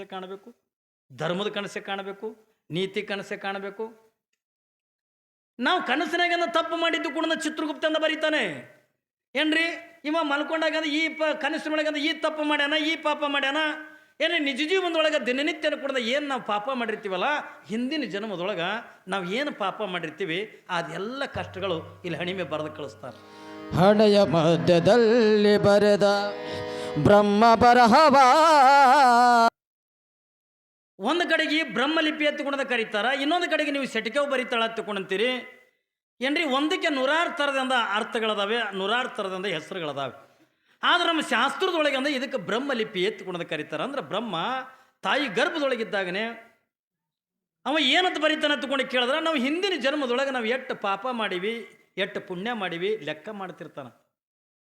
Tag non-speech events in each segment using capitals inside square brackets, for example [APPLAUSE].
ಕನಸೆ ಕಾಣಬೇಕು, ಧರ್ಮದ ಕನಸೇ ಕಾಣಬೇಕು, ನೀತಿ ಕನಸೇ ಕಾಣಬೇಕು. ನಾವು ಕನಸಿನಾಗ ತಪ್ಪು ಮಾಡಿದ್ದು ಕೂಡ ಚಿತ್ರಗುಪ್ತ ಅಂತ ಬರೀತಾನೆ. ಏನ್ರಿ? ಇವ ಮಲ್ಕೊಂಡಾಗ ಈ ಪ ಕನಸಿನೊಳಗಂದ ಈ ತಪ್ಪು ಮಾಡ್ಯಾನ, ಈ ಪಾಪ ಮಾಡ್ಯಾನ. ಏನೇ ನಿಜ ಜೀವನದೊಳಗೆ ದಿನನಿತ್ಯನ ಕೂಡ ಏನು ನಾವು ಪಾಪ ಮಾಡಿರ್ತೀವಲ್ಲ, ಹಿಂದಿನ ಜನ್ಮದೊಳಗೆ ನಾವು ಏನು ಪಾಪ ಮಾಡಿರ್ತೀವಿ, ಅದೆಲ್ಲ ಕಷ್ಟಗಳು ಇಲ್ಲಿ ಹಣಿಮೆ ಬರೆದು ಕಳಿಸ್ತಾರೆ. ಹಣೆಯ ಮಧ್ಯದಲ್ಲಿ ಬರೆದ ಬ್ರಹ್ಮ ಬರಹವ ಒಂದು ಕಡೆಗೆ ಬ್ರಹ್ಮಲಿಪಿ ಎತ್ತುಕೊಂಡ ಕರೀತಾರ, ಇನ್ನೊಂದು ಕಡೆಗೆ ನೀವು ಸೆಟಿಕೆವು ಬರೀತಾಳ ಎತ್ತುಕೊಂಡಂತೀರಿ. ಏನ್ರಿ, ಒಂದಕ್ಕೆ ನೂರಾರು ಥರದಿಂದ ಅರ್ಥಗಳದಾವೆ, ನೂರಾರು ಥರದಿಂದ ಹೆಸರುಗಳದಾವೆ. ಆದ್ರೆ ನಮ್ಮ ಶಾಸ್ತ್ರದೊಳಗೆ ಅಂದ್ರೆ ಇದಕ್ಕೆ ಬ್ರಹ್ಮಲಿಪಿ ಎತ್ತುಕೊಂಡ ಕರೀತಾರ. ಅಂದ್ರೆ ಬ್ರಹ್ಮ ತಾಯಿ ಗರ್ಭದೊಳಗಿದ್ದಾಗನೇ ಅವ ಏನಂತ ಬರೀತಾನೆ ತಗೊಂಡು ಕೇಳಿದ್ರೆ, ನಾವು ಹಿಂದಿನ ಜನ್ಮದೊಳಗೆ ನಾವು ಎಷ್ಟು ಪಾಪ ಮಾಡೀವಿ ಎಷ್ಟು ಪುಣ್ಯ ಮಾಡೀವಿ, ಲೆಕ್ಕ ಮಾಡ್ತಿರ್ತಾನ.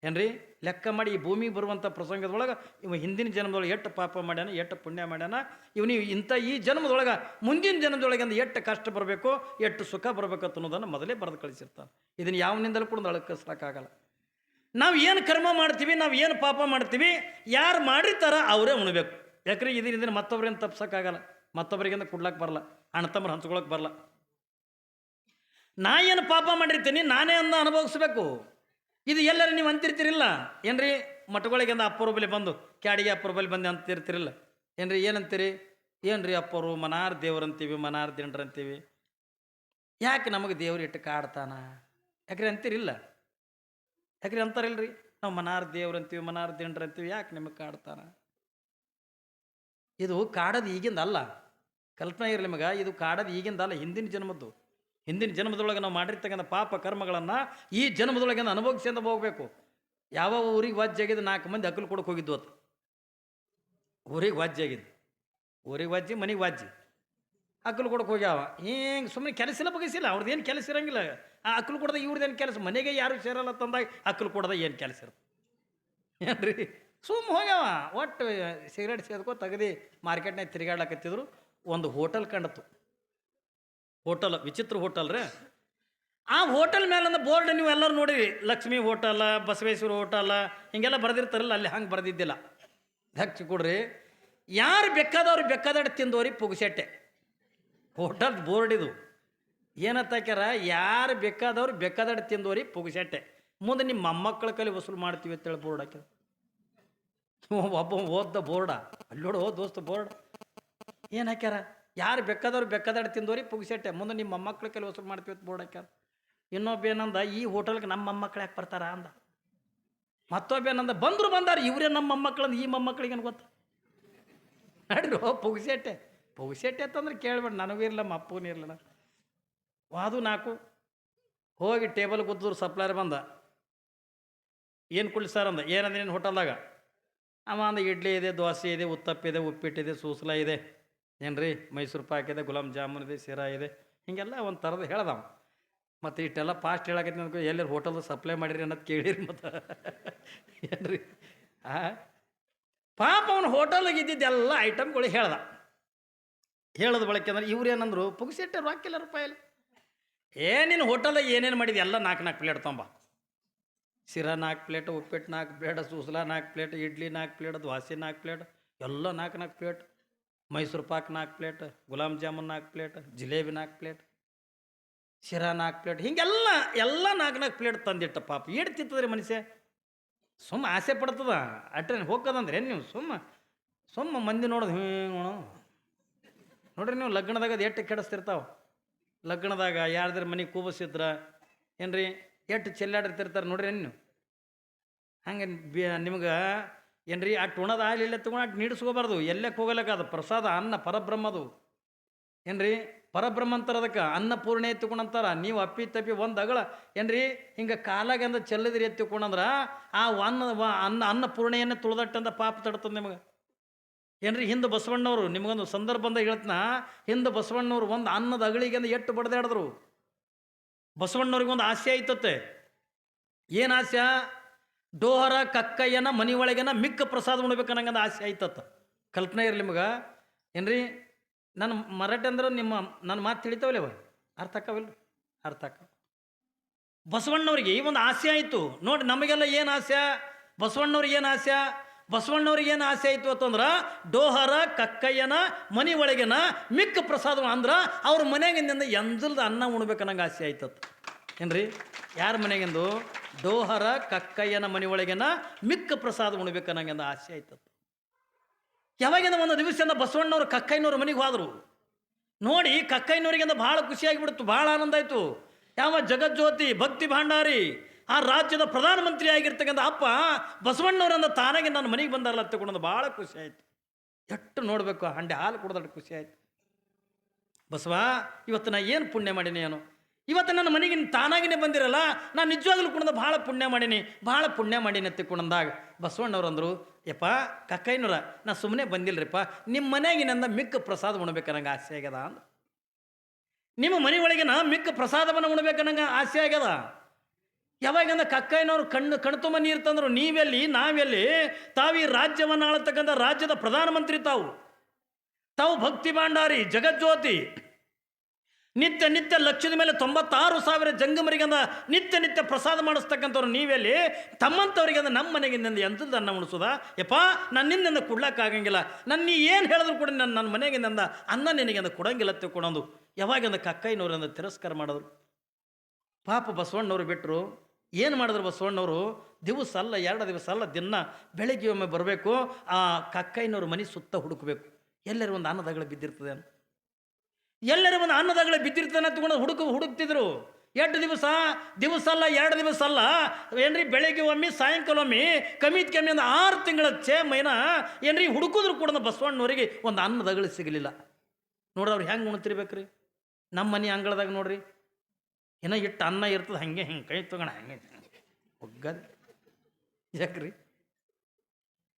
ಏನ್ರಿ? ಲೆಕ್ಕ ಮಾಡಿ ಈ ಭೂಮಿಗೆ ಬರುವಂಥ ಪ್ರಸಂಗದೊಳಗೆ ಇವ ಹಿಂದಿನ ಜನ್ಮದೊಳಗೆ ಎಷ್ಟು ಪಾಪ ಮಾಡ್ಯಾನ, ಎಷ್ಟು ಪುಣ್ಯ ಮಾಡ್ಯಾನ ಇವನು ಇಂಥ ಈ ಜನ್ಮದೊಳಗೆ ಮುಂದಿನ ಜನ್ಮದೊಳಗೆ ಅಂದ್ರೆ ಎಷ್ಟು ಕಷ್ಟ ಬರಬೇಕು, ಎಷ್ಟು ಸುಖ ಬರಬೇಕು ಅನ್ನೋದನ್ನು ಮೊದಲೇ ಬರೆದು ಕಳಿಸಿರ್ತಾನೆ. ಇದನ್ನು ಯಾವನಿಂದಲೂ ಕೂಡ ಅಳಕಿಸ್ಲಿಕ್ಕಾಗಲ್ಲ. ನಾವು ಏನು ಕರ್ಮ ಮಾಡ್ತೀವಿ, ನಾವು ಏನು ಪಾಪ ಮಾಡ್ತೀವಿ, ಯಾರು ಮಾಡಿರ್ತಾರ ಅವರೇ ಉಣಬೇಕು. ಯಾಕ್ರೆ? ಇದರಿಂದ ಮತ್ತೊಬ್ಬರೇನು ತಪ್ಸೋಕ್ಕಾಗಲ್ಲ. ಮತ್ತೊಬ್ಬರಿಗಿಂದ ಕೊಡ್ಲಕ್ಕೆ ಬರಲ್ಲ ಅಣ್ಣ ತಮ್ಮ ಹಂಚ್ಕೊಳಕ್ಕೆ ಬರಲ್ಲ ನಾ ಏನು ಪಾಪ ಮಾಡಿರ್ತೀನಿ, ನಾನೇ ಅಂದ ಅನುಭವಿಸ್ಬೇಕು. ಇದು ಎಲ್ಲರೂ ನೀವು ಅಂತಿರ್ತಿರಿಲ್ಲ? ಏನ್ರಿ? ಮಠಗಳಿಗೆಂದ ಅಪ್ಪರು ಬಲಿ ಬಂದು, ಕ್ಯಾಡಿಗೆ ಅಪ್ಪರು ಬಲಿ ಬಂದು ಅಂತಿರ್ತಿರಿಲ್ಲ? ಏನ್ರಿ, ಏನಂತೀರಿ? ಏನ್ರಿ ಅಪ್ಪರು ಮನಾರ್ ದೇವ್ರಂತೀವಿ, ಮನಾರ್ ದಿಂಡ್ರಂತೀವಿ. ಯಾಕೆ ನಮಗೆ ದೇವ್ರು ಇಟ್ಟು ಕಾಡ್ತಾನ? ಯಾಕ್ರಿ ಅಂತೀರಿಲ್ಲ? ಯಾಕ್ರಿ ಅಂತಾರಿಲ್ರಿ? ನಾವು ಮನಾರ್ ದೇವ್ರಂತೀವಿ, ಮನಾರ್ ದಿಂಡ್ರಂತೀವಿ, ಯಾಕೆ ನಿಮಗೆ ಕಾಡ್ತಾನ? ಇದು ಕಾಡೋದು ಈಗಿಂದ ಅಲ್ಲ ಕಲ್ಪನೆ ಇರಲಿ ನಿಮಗೆ ಇದು ಕಾಡೋದು ಈಗಿಂದ ಅಲ್ಲ ಹಿಂದಿನ ಜನ್ಮದ್ದು. ಹಿಂದಿನ ಜನ್ಮದೊಳಗೆ ನಾವು ಮಾಡಿರ್ತಕ್ಕಂಥ ಪಾಪ ಕರ್ಮಗಳನ್ನು ಈ ಜನ್ಮದೊಳಗೆ ಅನುಭವಿಸ್ಕೊಂಡ ಹೋಗಬೇಕು. ಯಾವ ಊರಿಗೆ ವಾಜ್ಯ ಆಗಿದೆ ನಾಲ್ಕು ಮಂದಿ ಹಕ್ಕಲು ಕೊಡಕ್ಕೆ ಹೋಗಿದ್ದು ಅದು ಊರಿಗೆ ವಾಜ್ಯ ಆಗಿದೆ ಊರಿಗೆ ವಾಜ್ಯ, ಮನೆಗೆ ವಾಜ್ಯ. ಹಕ್ಕಲು ಕೊಡಕ್ಕೆ ಹೋಗ್ಯಾವ. ಹಿಂಗೆ ಸುಮ್ಮನೆ ಕೆಲಸ ಇಲ್ಲ ಬಗೆಸಿಲ್ಲ ಏನು ಕೆಲಸ ಇರಂಗಿಲ್ಲ. ಆ ಹಕ್ಕಲು ಕೊಡದ ಇವ್ರದ್ದೇನು ಕೆಲಸ? ಮನೆಗೆ ಯಾರು ಸೇರಲ್ಲ ತಂದಾಗ ಹಕ್ಕಲು ಕೊಡದ ಏನು ಕೆಲಸ ಇರುತ್ತೆ? ರೀ ಸುಮ್ಮ ಹೋಗ್ಯಾವ. ಒಟ್ಟು ಸಿಗರೇಟ್ ಸೇದ್ಕೋ ತೆಗ್ದು ಮಾರ್ಕೆಟ್ನಾಗ ತಿರುಗಾಡ್ಲಕತ್ತಿದ್ರು. ಒಂದು ಹೋಟೆಲ್ ಕಂಡತ್ತು. ಹೋಟೆಲ್, ವಿಚಿತ್ರ ಹೋಟೆಲ್ ರೀ. ಆ ಹೋಟೆಲ್ ಮೇಲಂದ ಬೋರ್ಡ್ ನೀವು ಎಲ್ಲರೂ ನೋಡಿರಿ, ಲಕ್ಷ್ಮಿ ಹೋಟೆಲ್, ಬಸವೇಶ್ವರ ಹೋಟೆಲ್, ಹಿಂಗೆಲ್ಲ ಬರೆದಿರ್ತಾರಲ್ಲ, ಅಲ್ಲಿ ಹಂಗೆ ಬರೆದಿದ್ದಿಲ್ಲ. ಹಚ್ಚಿ ಕೊಡ್ರಿ, ಯಾರು ಬೇಕಾದವ್ರು ಬೆಕ್ಕದಡ್ ತಿಂದವ್ರಿ ಪುಗ್ಸೆಟ್ಟೆ. ಹೋಟೆಲ್ ಬೋರ್ಡ್ ಇದು. ಏನತ್ತಾಕ್ಯಾರ ಯಾರು ಬೇಕಾದವ್ರು ಬೆಕ್ಕದಡ್ ತಿಂದವ್ರಿ ಪುಗ್ಸೆಟ್ಟೆ. ಮುಂದೆ ನಿಮ್ಮ ಮೊಮ್ಮಕ್ಕಳ ಕಲಿ ವಸೂಲು ಮಾಡ್ತೀವಿ ಅಂತೇಳಿ ಬೋರ್ಡ್ ಹಾಕ್ಯಾರ. ಒಬ್ಬ ಓದ್ದ ಬೋರ್ಡ. ಅಲ್ಲೋಡು ಹೋದ ದೋಸ್ತ ಬೋರ್ಡ್. ಏನು ಹಾಕ್ಯಾರ? ಯಾರು ಬೇಕಾದವ್ರು ಬೇಕಾದಷ್ಟು ತಿಂದೋರಿ ಪುಗ್ಸೆಟ್ಟೆ. ಮುಂದೆ ನಿಮ್ಮ ಮೊಮ್ಮಕ್ಳು ಕೆಲವು ವಸೂಲು ಮಾಡ್ತೀವಿ ಹಾಕ್ಯಾರ ಇನ್ನೊಬ್ಬ ಏನಂದ, ಈ ಹೋಟೆಲ್ಗೆ ನಮ್ಮ ಮೊಮ್ಮಕ್ಳು ಯಾಕೆ ಬರ್ತಾರ ಅಂದ. ಮತ್ತೊಬ್ಬ ಏನಂದ, ಬಂದರು ಬಂದಾರ, ಇವರೇ ನಮ್ಮ ಅಂದ ಈ ಮೊಮ್ಮಕ್ಳಿಗೆ ಏನು ಗೊತ್ತು? ನಡ್ರಿ ಹೋ ಪುಗ್ಸೆಟ್ಟೆ. ಪುಗ್ಸೆಟ್ಟೆ ಅಂತಂದ್ರೆ ಕೇಳ್ಬೇಡ, ನನಗೂ ಇರಲ್ಲ ಅಪ್ಪನೂ ಇರಲಿಲ್ಲ. ಅದು ನಾಲ್ಕು, ಹೋಗಿ ಟೇಬಲ್ ಕೂತಿದ್ರು ಸಪ್ಲೈರ್ ಬಂದ. ಏನು ಕುಳ್ಳಿ ಸರ್ ಅಂದ ಏನಂದ್ರೆ ನಿನ್ನ ಹೋಟೆಲ್ದಾಗ? ಅವ ಅಂದ, ಇಡ್ಲಿ ಇದೆ, ದೋಸೆ ಇದೆ, ಉತ್ತಪ್ಪ ಇದೆ, ಉಪ್ಪಿಟ್ಟಿದೆ, ಸೂಸಲ ಇದೆ. ಏನ್ರಿ? ಮೈಸೂರು ಪಾಕ್ ಇದೆ, ಗುಲಾಬ್ ಜಾಮೂನ್ ಇದೆ, ಶಿರಾ ಇದೆ, ಹೀಗೆಲ್ಲ ಒಂದು ಥರದ ಹೇಳ್ದವ. ಮತ್ತು ಇಷ್ಟೆಲ್ಲ ಫಾಸ್ಟ್ ಹೇಳಕತ್ತಿ ನನಗೆ, ಎಲ್ಲರ ಹೋಟೆಲ್ದು ಸಪ್ಲೈ ಮಾಡಿರಿ ಅನ್ನೋದು ಕೇಳಿರಿ ಮತ್ತು. ಏನ್ರಿ? ಆ? ಪಾಪ ಅವನು ಹೋಟೆಲ್ಗೆ ಇದ್ದಿದ್ದೆಲ್ಲ ಐಟಮ್ಗಳು ಹೇಳ್ದ. ಹೇಳದ ಬಳಕೆ ಅಂದ್ರೆ ಇವ್ರು ಏನಂದ್ರು, ಪುಗ್ಸಿಟ್ಟೆ ರೂಪಾಯಿ ಅಲ್ಲಿ ಏನೇನು ಹೋಟೆಲಾಗ ಏನೇನು ಮಾಡಿದೆ? ಎಲ್ಲ ನಾಲ್ಕು ನಾಲ್ಕು ಪ್ಲೇಟ್ ತೊಂಬ. ಶಿರಾ ನಾಲ್ಕು ಪ್ಲೇಟ್ ಉಪ್ಪಿಟ್ಟು ನಾಲ್ಕು ಪ್ಲೇಟ್ ಸೂಸಲ ನಾಲ್ಕು ಪ್ಲೇಟ್ ಇಡ್ಲಿ ನಾಲ್ಕು ಪ್ಲೇಟ್ ದ್ವಾಸೆ ನಾಲ್ಕು ಪ್ಲೇಟ್ ಎಲ್ಲ ನಾಲ್ಕು ನಾಲ್ಕು ಪ್ಲೇಟ್ ಮೈಸೂರು ಪಾಕ್ ನಾಲ್ಕು ಪ್ಲೇಟ್, ಗುಲಾಬ್ ಜಾಮೂನ್ ನಾಲ್ಕು ಪ್ಲೇಟ್, ಜಿಲೇಬಿ ನಾಲ್ಕು ಪ್ಲೇಟ್, ಶಿರಾ ನಾಲ್ಕು ಪ್ಲೇಟ್, ಹಿಂಗೆಲ್ಲ, ಎಲ್ಲ ನಾಲ್ಕು ನಾಲ್ಕು ಪ್ಲೇಟ್ ತಂದಿಟ್ಟ ಪಾಪ. ಏಡ್ತಿತ್ತದ್ರಿ ತಿಂತದ್ರಿ ಮನುಷ್ಯ ಸುಮ್ಮ ಆಸೆ ಪಡ್ತದ. ಅಟ್ರೆ ಹೋಗ್ಕದಂದ್ರೆ ನೀವು ಸುಮ್ಮ ಸುಮ್ಮ ಮಂದಿ ನೋಡೋದು ಹಿಂಗೆ ನೋಡ್ರಿ ನೀವು ಲಗ್ನದಾಗ ಅದು ಎಷ್ಟು ಕೆಡಿಸ್ತಿರ್ತಾವ? ಲಗ್ನದಾಗ ಯಾರ್ದ್ರ ಮನೆ ಕೂಬಸಿದ್ರ, ಏನ್ರಿ ಎಷ್ಟು ಚೆಲ್ಲಾಡಿರ್ತಿರ್ತಾರೆ ನೋಡ್ರಿ ಏನು ನೀವು? ಹಂಗೆ ನಿಮ್ಗೆ ಏನ್ರಿ ಅಟ್ಟು ಉಣದ ಆಗಲಿಲ್ಲ ತಗೊಂಡು ಅಟ್ಟು ನೀಡಿಸ್ಕೋಬಾರ್ದು. ಎಲ್ಲಕ್ಕೆ ಹೋಗಲಕ್ಕ ಅದು ಪ್ರಸಾದ, ಅನ್ನ ಪರಬ್ರಹ್ಮದು ಏನ್ರಿ, ಪರಬ್ರಹ್ಮ ಅಂತಾರೆ ಅದಕ್ಕೆ, ಅನ್ನಪೂರ್ಣೆ ಎತ್ತುಕೊಂಡಂತಾರ ನೀವು ಅಪ್ಪಿ ತಪ್ಪಿ ಒಂದು ಅಗಳ ಏನ್ರಿ, ಹಿಂಗೆ ಕಾಲಾಗಂದ ಚೆಲ್ಲದ್ರಿ ಎತ್ತಿಕೊಂಡಂದ್ರ, ಆ ಅನ್ನ ಅನ್ನ, ಅನ್ನಪೂರ್ಣೆಯನ್ನೇ ತುಳಿದಟ್ಟಂದ ಪಾಪ ತಡ್ತದೆ ನಿಮಗೆ. ಏನ್ರಿ, ಹಿಂದೆ ಬಸವಣ್ಣವರು, ನಿಮಗೊಂದು ಸಂದರ್ಭ ಅಂದ ಹೇಳ್ತನ, ಹಿಂದೆ ಬಸವಣ್ಣವ್ರು ಒಂದು ಅನ್ನದ ಅಗಳಿಗೆಂದು ಬಡದಾಡಿದ್ರು ಬಡ್ದಾಡಿದ್ರು. ಬಸವಣ್ಣವ್ರಿಗೊಂದು ಆಸೆ ಐತತ್ತೆ ಏನು ಆಸೆ? ಡೋಹರ ಕಕ್ಕಯ್ಯನ ಮನೆ ಒಳಗೆನ ಮಿಕ್ಕ ಪ್ರಸಾದ ಉಣ್ಬೇಕು ಉಣ್ಬೇಕನ್ನಂಗಂದ ಆಸೆ ಆಯ್ತತ್ತ ಕಲ್ಪನೆ ಇರಲಿ ನಿಮಗೆ ಏನ್ರಿ ನನ್ನ ಮರಾಠಿ ಅಂದ್ರೆ ನಿಮ್ಮ ನನ್ನ ಮಾತು ತಿಳಿತಾವಲ್ಲವ ಅರ್ಥ ಆಕ್ಕವಿಲ್ಲ ಅರ್ಥ ಆಕ ಬಸವಣ್ಣವ್ರಿಗೆ ಈ ಒಂದು ಆಸೆ ಆಯಿತು. ನೋಡಿ, ನಮಗೆಲ್ಲ ಏನು ಆಸೆ? ಬಸವಣ್ಣವ್ರಿಗೆ ಏನು ಆಸೆ? ಬಸವಣ್ಣವ್ರಿಗೆ ಏನು ಆಸೆ ಆಯಿತು ಅಂತಂದ್ರೆ ಡೋಹರ ಕಕ್ಕಯ್ಯನ ಮನೆ ಒಳಗೇನ ಮಿಕ್ಕ ಪ್ರಸಾದ ಅಂದ್ರೆ ಅವ್ರ ಮನೆಗಿಂದ ಎಂದಲ್ದ ಅನ್ನ ಉಣ್ಬೇಕು ಅನ್ನಂಗೆ ಆಸೆ ಆಯ್ತತ್ತು ಏನ್ರಿ, ಯಾರ ಮನೆಗಿಂದು ಡೋಹರ ಕಕ್ಕಯ್ಯನ ಮನೆ ಒಳಗಿನ ಮಿಕ್ಕ ಪ್ರಸಾದ ಉಣ್ಬೇಕನ್ನಂಗಿಂದ ಆಸೆ ಆಯ್ತದ. ಯಾವಾಗಿಂದ ಒಂದು ದಿವಸದಿಂದ ಬಸವಣ್ಣವ್ರು ಕಕ್ಕಯ್ಯನವ್ರ ಮನೆಗೆ ಹೋದರು. ನೋಡಿ ಕಕ್ಕಯ್ಯನವರಿಗಿಂದ ಭಾಳ ಖುಷಿಯಾಗಿಬಿಡ್ತು, ಭಾಳ ಆನಂದ ಆಯಿತು. ಯಾವ ಜಗಜ್ಯೋತಿ, ಭಕ್ತಿ ಭಾಂಡಾರಿ, ಆ ರಾಜ್ಯದ ಪ್ರಧಾನಮಂತ್ರಿ ಆಗಿರ್ತಕ್ಕಂಥ ಅಪ್ಪ ಬಸವಣ್ಣವರಂದ ತಾನಾಗೆ ನನ್ನ ಮನೆಗೆ ಬಂದಾರಲ್ಲ ತಗೊಂಡು ಭಾಳ ಖುಷಿ ಆಯಿತು. ಎಷ್ಟು ನೋಡಬೇಕು ಹಂಡೆ ಹಾಲು ಕುಡ್ದಟ್ಟು ಖುಷಿ ಆಯಿತು. ಬಸವ, ಇವತ್ತು ನಾ ಏನು ಪುಣ್ಯ ಮಾಡೀನಿ ಏನು ಇವತ್ತು ನನ್ನ ಮನೆಗೆ ತಾನಾಗಿನೇ ಬಂದಿರಲ್ಲ, ನಾನು ನಿಜವಾಗ್ಲೂ ಕುಣದ ಭಾಳ ಪುಣ್ಯ ಮಾಡೀನಿ, ಭಾಳ ಪುಣ್ಯ ಮಾಡೀನಿ ಅತ್ತಿ ಕುಣಂದಾಗ, ಬಸವಣ್ಣವ್ರು ಅಂದರು, ಯಪ್ಪ ಕಕ್ಕೈನೂರ ನಾ ಸುಮ್ಮನೆ ಬಂದಿಲ್ಲರಿಪ್ಪ ನಿಮ್ಮ ಮನೆಯಾಗಿನಿಂದ ಮಿಕ್ಕ ಪ್ರಸಾದ ಉಣ್ಬೇಕನ್ನಂಗೆ ಆಸೆ ಆಗ್ಯದ ಅಂದ. ನಿಮ್ಮ ಮನೆ ಒಳಗಿನ ಮಿಕ್ಕ ಪ್ರಸಾದವನ್ನು ಉಣ್ಬೇಕನ್ನಂಗೆ ಆಸೆ ಆಗ್ಯದ? ಯಾವಾಗಂದ ಕಕ್ಕಯ್ಯನವ್ರು ಕಣ್ಣು ಕಣ್ತುಂಬ ನೀರು ತಂದರು, ನೀವೆಲ್ಲಿ, ನಾವೆಲ್ಲಿ, ತಾವೀ ರಾಜ್ಯವನ್ನು ಆಳತಕ್ಕಂಥ ರಾಜ್ಯದ ಪ್ರಧಾನಮಂತ್ರಿ ತಾವು. ತಾವು ಭಕ್ತಿ ಭಾಂಡಾರಿ, ಜಗಜ್ಯೋತಿ ನಿತ್ಯ ನಿತ್ಯ ಲಕ್ಷದ ಮೇಲೆ ತೊಂಬತ್ತಾರು ಸಾವಿರ ಜಂಗಮರಿಗಂದ ನಿತ್ಯ ನಿತ್ಯ ಪ್ರಸಾದ ಮಾಡಿಸ್ತಕ್ಕಂಥವ್ರು ನೀವೆಲ್ಲಿ ತಮ್ಮಂಥವ್ರಿಗೆ ಅಂದ್ರೆ ನಮ್ಮ ಮನೆಗಿಂದ ಎಂಥದ್ದು ಅನ್ನ ಉಣಿಸೋದ? ಯಪ್ಪ ನನ್ನಿಂದ ಕೊಡ್ಲಕ್ಕಾಗಂಗಿಲ್ಲ ನನ್ನ ನೀ ಏನು ಹೇಳಿದ್ರು ಕೂಡ ನನ್ನ ನನ್ನ ಮನೆಗಿಂದ ಅನ್ನ ನಿನಗೆ ಕೊಡಂಗಿಲ್ಲ ತಿಳ್ಕೊಳೋದು ಯಾವಾಗಿಂದ ಕಕ್ಕಯ್ಯನವ್ರಿಂದ ತಿರಸ್ಕಾರ ಮಾಡಿದ್ರು. ಪಾಪ ಬಸವಣ್ಣವ್ರು ಬಿಟ್ಟರು ಏನು ಮಾಡಿದ್ರು ಬಸವಣ್ಣವರು? ದಿವಸ ಅಲ್ಲ, ಎರಡು ದಿವಸ ಅಲ್ಲ, ದಿನ ಬೆಳಗ್ಗೆ ಒಮ್ಮೆ ಬರಬೇಕು, ಆ ಕಕ್ಕಯ್ಯನವ್ರ ಮನೆ ಸುತ್ತ ಹುಡುಕಬೇಕು. ಎಲ್ಲರೂ ಒಂದು ಅನ್ನದಗಳು ಬಿದ್ದಿರ್ತದೆ ಅಂತ. ಎಲ್ಲರೂ ಒಂದು ಅನ್ನದಾಗಲೇ ಬಿದ್ದಿರ್ತಾನೆ ತಗೊಂಡು ಹುಡುಕ ಹುಡುಕ್ತಿದ್ರು. ಎರಡು ದಿವಸ? ದಿವಸ ಅಲ್ಲ ಎರಡು ದಿವಸ ಅಲ್ಲ ಏನ್ರಿ, ಬೆಳಗ್ಗೆ ಒಮ್ಮೆ, ಸಾಯಂಕಾಲ ಒಮ್ಮೆ ಕಮ್ಮಿ ಕಮ್ಮಿ ಒಂದು ಆರು ತಿಂಗಳ ಚೇ ಮೈನ ಏನ್ರಿ, ಹುಡುಕಿದ್ರು ಕೂಡ ಬಸವಣ್ಣನವರಿಗೆ ಒಂದು ಅನ್ನದಗಳು ಸಿಗಲಿಲ್ಲ. ನೋಡ್ರಿ ಹೆಂಗೆ ಉಣ್ತಿರ್ಬೇಕ್ರಿ? ನಮ್ಮ ಮನೆ ಅಂಗಳದಾಗ ನೋಡ್ರಿ, ಏನೋ ಇಟ್ಟು ಅನ್ನ ಇರ್ತದೆ, ಹಂಗೆ, ಹಿಂಗೆ ಕೈ ತಗೋಣ ಹಂಗೆ, ಒಗ್ಗದ. ಯಾಕ್ರಿ?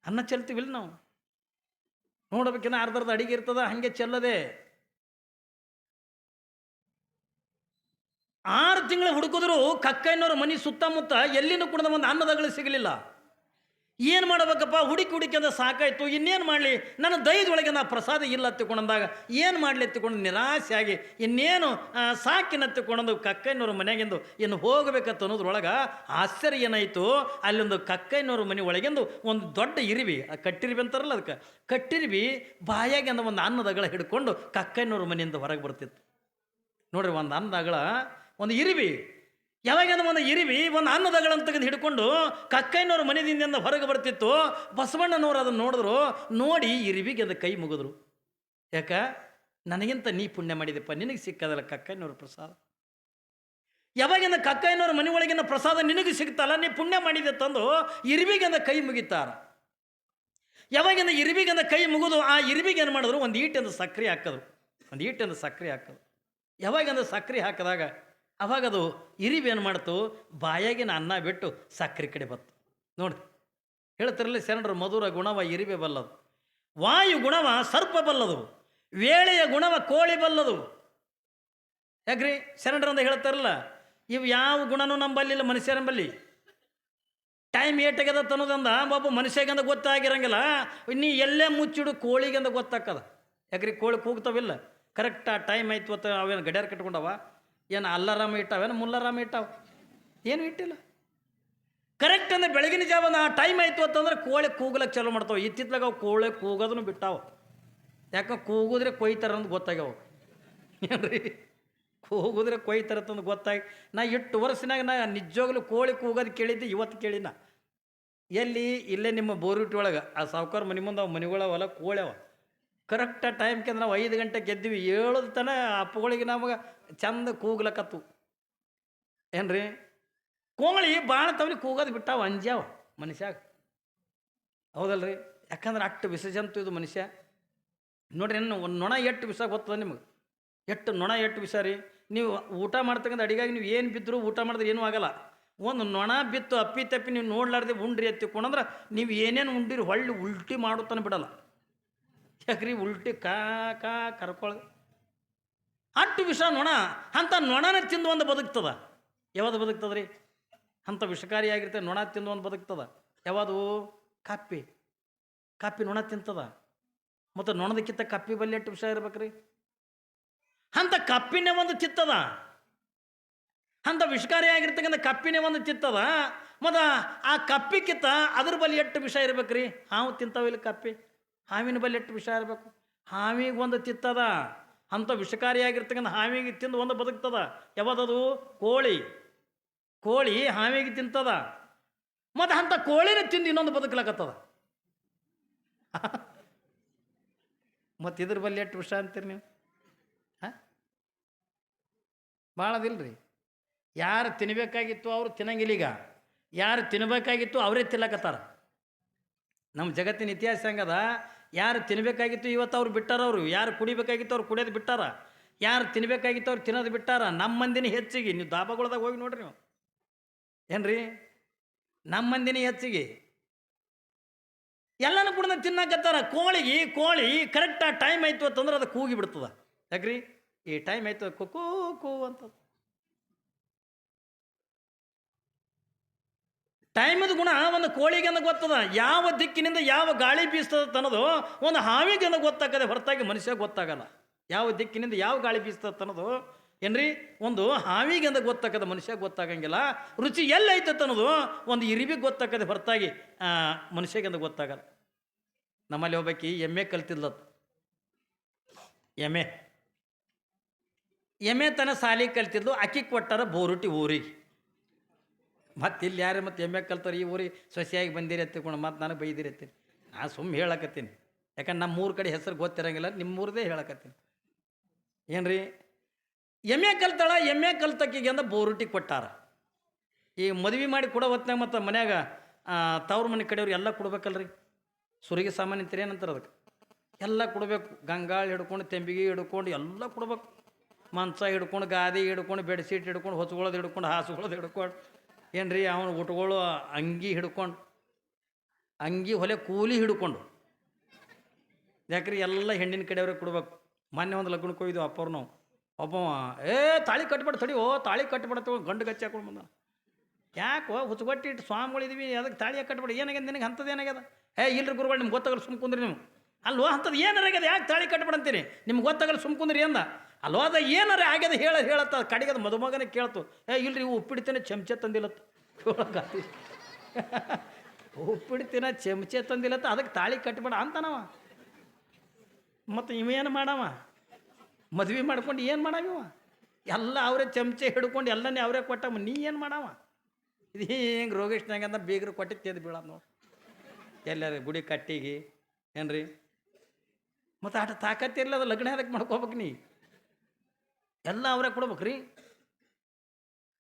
ಅನ್ನ ಚೆಲ್ತೀವಿಲ್ಲ ನಾವು? ನೋಡ್ಬೇಕಿನ್ನ ಅರ್ಧರ್ಧ ಅಡಿಗೆ ಇರ್ತದ, ಹಂಗೆ ಚೆಲ್ಲದೆ. ಆರು ತಿಂಗಳು ಹುಡುಕಿದ್ರು ಕಕ್ಕಯ್ಯನವ್ರ ಮನೆ ಸುತ್ತಮುತ್ತ ಎಲ್ಲಿನೂ ಕೂಡ ಒಂದು ಅನ್ನದಗಳು ಸಿಗಲಿಲ್ಲ. ಏನು ಮಾಡಬೇಕಪ್ಪ? ಹುಡುಕಿ ಹುಡುಕಿ ಅಂದ್ರೆ ಸಾಕಾಯ್ತು. ಇನ್ನೇನು ಮಾಡಲಿ? ನನ್ನ ದೈದೊಳಗೆ ನಾ ಪ್ರಸಾದ ಇಲ್ಲ ತಿಳ್ಕೊಂಡಂದಾಗ ಏನು ಮಾಡಲಿ ನಿರಾಸೆ ನಿರಾಸೆಯಾಗಿ ಇನ್ನೇನು ಸಾಕಿನ ತಿಳ್ಕೊಂಡೊಂದು ಕಕ್ಕಯ್ಯನವ್ರ ಮನೆಗಿಂದು ಇನ್ನು ಹೋಗಬೇಕಂತ ಅನ್ನೋದ್ರೊಳಗೆ ಆಶ್ಚರ್ಯ ಏನಾಯಿತು? ಅಲ್ಲೊಂದು ಕಕ್ಕಯ್ಯನವ್ರ ಮನೆ ಒಳಗೆಂದು ಒಂದು ದೊಡ್ಡ ಇರಿವಿ. ಆ ಕಟ್ಟಿರಿವಿ ಅಂತಾರಲ್ಲ ಅದಕ್ಕೆ? ಕಟ್ಟಿರಿವಿ ಬಾಯಾಗಿ ಅಂದ ಒಂದು ಅನ್ನದಗಳ ಹಿಡ್ಕೊಂಡು ಕಕ್ಕಯ್ಯನವ್ರ ಮನೆಯಿಂದ ಹೊರಗೆ ಬರ್ತಿತ್ತು. ನೋಡ್ರಿ, ಒಂದು ಅನ್ನದಗಳ ಒಂದು ಇರಿವಿ. ಯಾವಾಗ ಒಂದು ಇರಿವಿ, ಒಂದು ಅನ್ನದಗಳನ್ನು ತೆಗೆದು ಹಿಡ್ಕೊಂಡು ಕಕ್ಕಯ್ಯನವ್ರ ಮನೆದಿಂದ ಹೊರಗೆ ಬರ್ತಿತ್ತು, ಬಸವಣ್ಣನವ್ರು ಅದನ್ನು ನೋಡಿದ್ರು, ನೋಡಿ ಇರಿವಿಗೆ ಅದು ಕೈ ಮುಗಿದ್ರು. ಯಾಕ? ನನಗಿಂತ ನೀ ಪುಣ್ಯ ಮಾಡಿದೆಪ್ಪ ನಿನಗೆ ಸಿಕ್ಕದಲ್ಲ ಕಕ್ಕಯ್ಯನವ್ರ ಪ್ರಸಾದ. ಯಾವಾಗಿಂದ ಕಕ್ಕಯ್ಯನವ್ರ ಮನೆ ಒಳಗಿನ ಪ್ರಸಾದ ನಿನಗೆ ಸಿಗ್ತಲ್ಲ, ನೀ ಪುಣ್ಯ ಮಾಡಿದೆ ತಂದು ಇರಿವಿಗಂದ ಕೈ ಮುಗಿತಾರ. ಯಾವಾಗಿಂದ ಇರಿವಿಗಂದ ಕೈ ಮುಗಿದು ಆ ಇರಿವಿಗೆ ಏನು ಮಾಡಿದ್ರು? ಒಂದು ಈಟಿಂದ ಸಕ್ಕರೆ ಹಾಕಿದ್ರು ಒಂದು ಈಟಿಂದ ಸಕ್ಕರೆ ಹಾಕಿದ್ರು ಯಾವಾಗಿಂದ ಸಕ್ಕರೆ ಹಾಕಿದಾಗ ಅವಾಗ ಅದು ಏನು ಮಾಡ್ತು? ಬಾಯಾಗಿನ ಅನ್ನ ಬಿಟ್ಟು ಸಕ್ಕರೆ ಕಡೆ ಬತ್ತು. ನೋಡಿ, ಹೇಳ್ತಿರಲಿ ಶರಣರು, ಮಧುರ ಗುಣವ ಇರಿವೆ ಬಲ್ಲದು. ವಾಯು ಗುಣವ ಸರ್ಪ ಬಲ್ಲದು. ವೇಳೆಯ ಗುಣವ ಕೋಳಿ ಬಲ್ಲದು. ಯಾಕ್ರಿ? ಅಂತ ಹೇಳ್ತಾರಲ್ಲ ಇವು ಯಾವ ಗುಣನೂ ನಂಬಲ್ಲಿಲ್ಲ ಮನುಷ್ಯರಂಬಲ್ಲಿ ಟೈಮ್ ಏಟಾಗ್ಯದ ಅನ್ನೋದಂದ ಒಬ್ಬ ಮನುಷ್ಯಗಂದ ಗೊತ್ತಾಗಿರಂಗಿಲ್ಲ. ನೀ ಎಲ್ಲೇ ಮುಚ್ಚಿಡು ಕೋಳಿಗಂದ ಗೊತ್ತಾಕದ ಯಾಕ್ರಿ? ಕೋಳಿ ಕೂಗ್ತಾವಿಲ್ಲ. ಕರೆಕ್ಟ್ ಆ ಟೈಮ್ ಆಯ್ತು ಅಂತ ಅವೇನು ಗಡಿಯಾರ ಕಟ್ಕೊಂಡವ? ಏನು ಅಲ್ಲಾರಾಮ ಇಟ್ಟಾವೇನು ಮುಲ್ಲಾರಾಮ ಇಟ್ಟಾವ? ಏನು ಇಟ್ಟಿಲ್ಲ. ಕರೆಕ್ಟ್ ಅಂದರೆ ಬೆಳಗಿನ ಜಾವ ಆ ಟೈಮ್ ಆಯಿತು ಅಂತಂದ್ರೆ ಕೋಳಿ ಕೂಗ್ಲಕ್ಕೆ ಚಾಲು ಮಾಡ್ತಾವೆ. ಇತ್ತಿತ್ಲಾಗ ಅವು ಕೋಳಿ ಕೂಗೋದನ್ನು ಬಿಟ್ಟಾವ. ಯಾಕೆ ಕೂಗಿದ್ರೆ ಕೊಯ್ತಾರ ಅಂತ ಗೊತ್ತಾಗ್ಯಾವ. ಏನ್ರಿ? ಕೂಗಿದ್ರೆ ಕೊಯ್ತಾರ ಗೊತ್ತಾಗಿ ನಾ ಇಟ್ಟು ವರ್ಷನಾಗ ನಾ ನಿಜವಾಗ್ಲೂ ಕೋಳಿ ಕೂಗೋದು ಕೇಳಿದ್ದೆ, ಇವತ್ತು ಕೇಳಿನ ಎಲ್ಲಿ? ಇಲ್ಲೇ ನಿಮ್ಮ ಬೋರಿಟಿ ಒಳಗೆ. ಆ ಸಾವುಕಾರ ಮನೆ ಮುಂದೆ ಅವು ಮನೆಗಳವಲ್ಲ ಕೋಳೆವ ಕರೆಕ್ಟ್ ಟೈಮ್ಗೆ ನಾವು ಐದು ಗಂಟೆಗೆ ಗೆದ್ದಿವಿ ಏಳದ ತನ ಅಪ್ಪಗಳಿಗೆ ನಮಗೆ ಚಂದ ಕೂಗ್ಲಕತ್ತು. ಏನ್ರಿ? ಕೋಳಿ ಭಾಳ ತವಲಿ ಕೂಗೋದು ಬಿಟ್ಟಾವ ಅಂಜ್ಯಾವ ಮನುಷ್ಯಾಗ. ಹೌದಲ್ರಿ? ಯಾಕಂದ್ರೆ ಅಷ್ಟು ವಿಸರ್ಜಂತು ಇದು ಮನುಷ್ಯ. ನೋಡ್ರಿ ಏನು ಒಂದು ನೊಣ ಎಷ್ಟು ವಿಷ ಗೊತ್ತದ ನಿಮಗೆ? ಎಷ್ಟು ನೊಣ ಎಷ್ಟು ವಿಷ ರೀ? ನೀವು ಊಟ ಮಾಡ್ತಕ್ಕಂಥ ಅಡಿಗಾಗಿ ನೀವು ಏನು ಬಿದ್ದರೂ ಊಟ ಮಾಡಿದ್ರೆ ಏನೂ ಆಗಲ್ಲ. ಒಂದು ನೊಣ ಬಿತ್ತು, ಅಪ್ಪಿ ತಪ್ಪಿ ನೀವು ನೋಡ್ಲಾರ್ದೆ ಉಂಡ್ರಿ ಎತ್ತಿಕೊಂಡಂದ್ರೆ ನೀವು ಏನೇನು ಉಂಡಿರಿ ಹೊಳ್ಳಿ ಉಲ್ಟಿ ಮಾಡುತ್ತಾನೆ ಬಿಡಲ್ಲ. ಯಾಕ್ರಿ? ಉಲ್ಟಿ ಕಾ ಕಾ, ಕರ್ಕೊಳ್ ಅಟ್ಟು ವಿಷ ನೊಣ ಅಂಥ ನೊಣನ ತಿಂದು ಒಂದು ಬದುಕ್ತದ. ಯಾವುದು ಬದುಕ್ತದ್ರಿ? ಅಂಥ ವಿಷಕಾರಿಯಾಗಿರ್ತದೆ ನೊಣ ತಿಂದು ಒಂದು ಬದುಕ್ತದ. ಯಾವುದು? ಕಾಪಿ. ಕಾಪಿ ನೊಣ ತಿಂತದ. ಮತ್ತು ನೊಣದಕ್ಕಿಂತ ಕಪ್ಪಿ ಬಲ್ಲಿ ಎಷ್ಟು ವಿಷ ಇರ್ಬೇಕ್ರಿ? ಅಂಥ ಕಪ್ಪಿನೇ ಒಂದು ಚಿತ್ತದ ಅಂಥ ವಿಷಕಾರಿಯಾಗಿರ್ತಕ್ಕಂಥ ಕಪ್ಪಿನೇ ಒಂದು ಚಿತ್ತದ ಮತ್ತು ಆ ಕಪ್ಪಿಕ್ಕಿಂತ ಅದ್ರ ಬಲಿ ಎಷ್ಟು ವಿಷ ಇರ್ಬೇಕ್ರಿ? ಹಾವು ತಿಂತಾವಿಲ್ಲ ಕಪ್ಪಿ. ಹಾವಿನ ಬಲಿ ಎಷ್ಟು ವಿಷ ಇರಬೇಕು? ಹಾವಿಗೆ ಒಂದು ತಿತ್ತದ. ಅಂಥ ವಿಷಕಾರಿಯಾಗಿರ್ತಕ್ಕಂಥ ಹಾವಿಗೆ ತಿಂದು ಒಂದು ಬದುಕ್ತದ. ಯಾವುದದು? ಕೋಳಿ. ಕೋಳಿ ಹಾವಿಗೆ ತಿಂತದ. ಮತ್ತು ಅಂಥ ಕೋಳಿನ ತಿಂದು ಇನ್ನೊಂದು ಬದುಕಲಕತ್ತದ. [LAUGHS] ಮತ್ತು ಇದ್ರ ಬಲ್ಲಿ ಎಷ್ಟು ವಿಷ ಅಂತೀರಿ ನೀವು? ಹಾಂ? ಭಾಳದಿಲ್ರಿ ಯಾರು ತಿನ್ನಬೇಕಾಗಿತ್ತು ಅವರು ತಿನ್ನಂಗಿಲ್ಲ ಈಗ. ಯಾರು ತಿನ್ನಬೇಕಾಗಿತ್ತು ಅವರೇ ತಿನ್ನಕತ್ತಾರ ನಮ್ಮ ಜಗತ್ತಿನ ಇತಿಹಾಸ ಹೆಂಗದ? ಯಾರು ತಿನ್ನಬೇಕಾಗಿತ್ತು ಇವತ್ತು ಅವ್ರು ಬಿಟ್ಟಾರ ಅವರು? ಯಾರು ಕುಡಿಬೇಕಾಗಿತ್ತು ಅವ್ರು ಕುಡಿಯೋದು ಬಿಟ್ಟಾರ? ಯಾರು ತಿನ್ನಬೇಕಾಗಿತ್ತು ಅವ್ರು ತಿನ್ನೋದು ಬಿಟ್ಟಾರ? ನಮ್ಮ ಮಂದಿನ ಹೆಚ್ಚಿಗೆ. ನೀವು ದಾಬಾಗಳ್ದಾಗ ಹೋಗಿ ನೋಡ್ರಿ ನೀವು. ಏನ್ರಿ? ನಮ್ಮ ಮಂದಿನ ಹೆಚ್ಚಿಗೆ. ಎಲ್ಲನೂ ಕೂಡ ತಿನ್ನಕತ್ತಾರ. ಕೋಳಿಗೆ ಕೋಳಿ ಕರೆಕ್ಟ್ ಆ ಟೈಮ್ ಆಯ್ತು ಅಂತಂದ್ರೆ ಅದು ಕೂಗಿ ಬಿಡ್ತದ. ಯಾಕ್ರಿ? ಈ ಟೈಮ್ ಆಯ್ತು ಕೂ ಕೂ ಅಂತ ಟೈಮದ ಗುಣ ಒಂದು ಕೋಳಿಗೆ ಅಂತ ಗೊತ್ತದ? ಯಾವ ದಿಕ್ಕಿನಿಂದ ಯಾವ ಗಾಳಿ ಬೀಸ್ತದ ತನ್ನದು ಒಂದು ಹಾವಿಗೆ ಅನ್ನೋ ಗೊತ್ತಾಗದೆ ಹೊರತಾಗಿ ಮನುಷ್ಯ ಗೊತ್ತಾಗಲ್ಲ. ಯಾವ ದಿಕ್ಕಿನಿಂದ ಯಾವ ಗಾಳಿ ಬೀಸ್ತದ ತನ್ನದು ಏನ್ರಿ? ಒಂದು ಹಾವಿಗೆ ಅಂದ ಗೊತ್ತಾಗದ ಮನುಷ್ಯ ಗೊತ್ತಾಗಂಗಿಲ್ಲ. ರುಚಿ ಎಲ್ಲೈತೆ ತನ್ನದು ಒಂದು ಇರಿವಿ ಗೊತ್ತಾಗದೆ ಹೊರತಾಗಿ ಆ, ಮನುಷ್ಯಗೆ ಅಂತ ಗೊತ್ತಾಗಲ್ಲ. ನಮ್ಮಲ್ಲಿ ಒಬ್ಬಾಕಿ ಎಮ್ಮೆ ಕಲ್ತಿಲ್ಲ ಎಮ್ಮೆ. ಎಮ್ಮೆ ತನ ಸಾಲಿ ಕಲ್ತಿದ್ಲು ಅಕ್ಕಿ ಕೊಟ್ಟಾರ ಬೋರುಟಿ ಊರಿಗೆ. ಮತ್ತೆ ಇಲ್ಲಿ ಯಾರು ಮತ್ತೆ ಎಮ್ಮೆ ಕಲ್ತಾರೆ ಈ ಊರಿಗೆ ಸೊಸೆಯಾಗಿ ಬಂದಿರಿ ಎತ್ತಿಕೊಂಡು ಮತ್ತೆ ನನಗೆ ಬೈದಿರಿ ನಾನು ಸುಮ್ಮನೆ ಹೇಳಕತ್ತೀನಿ. ಯಾಕಂದ್ರೆ ನಮ್ಮ ಮೂರು ಕಡೆ ಹೆಸರು ಗೊತ್ತಿರಂಗಿಲ್ಲ, ನಿಮ್ಮ ಊರದೇ ಹೇಳಕತ್ತೀನಿ. ಏನ್ರಿ? ಎಮ್ಮೆ ಕಲ್ತಾಳ, ಎಮ್ಮೆ ಕಲ್ತಕ್ಕಿಗೆ ಅಂದ ಬೋರುಟಿ ಕೊಟ್ಟಾರ. ಈ ಮದುವೆ ಮಾಡಿ ಕೊಡೋ ಹೊತ್ನಾಗ ಮತ್ತು ಮನ್ಯಾಗ ತವ್ರ ಮನೆ ಕಡೆಯವ್ರು ಎಲ್ಲ ಕೊಡ್ಬೇಕಲ್ರಿ? ಸುರಿಗೆ ಸಾಮಾನ್ಯ ಅಂತೀರಿ ಏನಂತಾರೆ ಅದಕ್ಕೆ? ಎಲ್ಲ ಕೊಡಬೇಕು. ಗಂಗಾಳ ಹಿಡ್ಕೊಂಡು, ತೆಂಬಿಗೆ ಹಿಡ್ಕೊಂಡು ಎಲ್ಲ ಕೊಡ್ಬೇಕು. ಮಂಚ ಹಿಡ್ಕೊಂಡು, ಗಾದಿ ಹಿಡ್ಕೊಂಡು, ಬೆಡ್ಶೀಟ್ ಹಿಡ್ಕೊಂಡು ಹೊಚ್ಕೊಳ್ಳೋದು ಹಿಡ್ಕೊಂಡು, ಹಾಸುಗಳೋದು ಹಿಡ್ಕೊಂಡು. ಏನ್ರಿ ಅವನು ಉಟ್ಕೊಳ್ಳೋ ಅಂಗಿ ಹಿಡ್ಕೊಂಡು, ಅಂಗಿ ಹೊಲೆ ಕೂಲಿ ಹಿಡ್ಕೊಂಡು. ಯಾಕ್ರಿ ಎಲ್ಲ ಹೆಣ್ಣಿನ ಕಡೆಯವ್ರಿಗೆ ಕೊಡ್ಬೇಕು. ಮೊನ್ನೆ ಒಂದು ಲಗ್ನಕ್ಕೆ ಹೋಗಿದ್ವು ಅಪ್ಪವ್ರು ನಾವು. ಒಬ್ಬ ಏ, ತಾಳಿ ಕಟ್ಬಿಡ, ತಡಿ, ಓ, ತಾಳಿ ಕಟ್ಬಿಡ ತಗೊಂಡು ಗಂಡು ಗಚ್ಚಿ ಹಾಕೊಂಡು ಬಂದ ಯಾಕೋ ಹುಚ್ಚುಗಟ್ಟಿ ಇಟ್ಟು ಸ್ವಾಮಿಗಳಿದ್ವಿ ಅದಕ್ಕೆ ತಾಳಿ ಕಟ್ಬಿಡ? ಏನಾಗ್ಯದ ನಿನಗೆ? ಹಂತದ ಏನಾಗ್ಯದ? ಏ, ಇಲ್ರಿ ಗುರುಗಳು, ನಿಮ್ಗೆ ಗೊತ್ತಾಗಲ್ಲ ಸುಮ್ ಕುಂದ್ರಿ ನೀವು. ಅಲ್ಲೋ ಅಂಥದ್ದು ಏನಾರಾಗ್ಯದ ಯಾಕೆ ತಾಳಿ ಕಟ್ಬಿಡಂತೀರಿ ನಿಮ್ಗೆ ಗೊತ್ತಾಗಲ್ಲ ಸುಮ್ ಕುಂದ್ರಿ ಅಂದ. ಅಲ್ವೋ ಅದ ಏನಾರ ಆಗ್ಯದ ಹೇಳ, ಹೇಳತ್ತ ಕಡೆಗೆ ಅದು ಮದುಮಗನೇ ಕೇಳ್ತು, ಏ, ಇಲ್ರಿ, ಇವು ಉಪ್ಪಿಡ್ತೇನೆ ಚಮಚೆ ತಂದಿಲ್ಲತ್ತು [LAUGHS] ಉಪ್ಪಿಡ್ತಿನ ಚಮಚೆ ತಂದಿಲ್ಲತ್ತ ಅದಕ್ಕೆ ತಾಳಿ ಕಟ್ಬೇಡ ಅಂತನವ. ಮತ್ತು ಇವೇನು ಮಾಡವ? ಮದ್ವೆ ಮಾಡ್ಕೊಂಡು ಏನು ಮಾಡಾವಿವ ಎಲ್ಲ ಅವರೇ ಚಮಚೆ ಹಿಡ್ಕೊಂಡು ಎಲ್ಲನೇ ಅವರೇ ಕೊಟ್ಟವ, ನೀ ಏನು ಮಾಡವ? ಇದು ಹಿಂಗೆ ರೋಗೇಶ್ನಾಗ ಅಂತ ಬೀಗರು ಕೊಟ್ಟು ತೆಗೆದು ಬೀಳೋದು ನೋಡಿ. ಎಲ್ಲಾರ ಗುಡಿ ಕಟ್ಟಿಗೆ, ಏನ್ರಿ? ಮತ್ತು ಆಟ ತಾಕತ್ತಿರಲ್ಲ ಅದು ಲಗ್ನ ಅದಕ್ಕೆ ಮಾಡ್ಕೋಬೇಕು ನೀ? ಎಲ್ಲ ಅವರೇ ಕೊಡ್ಬೇಕ್ರಿ.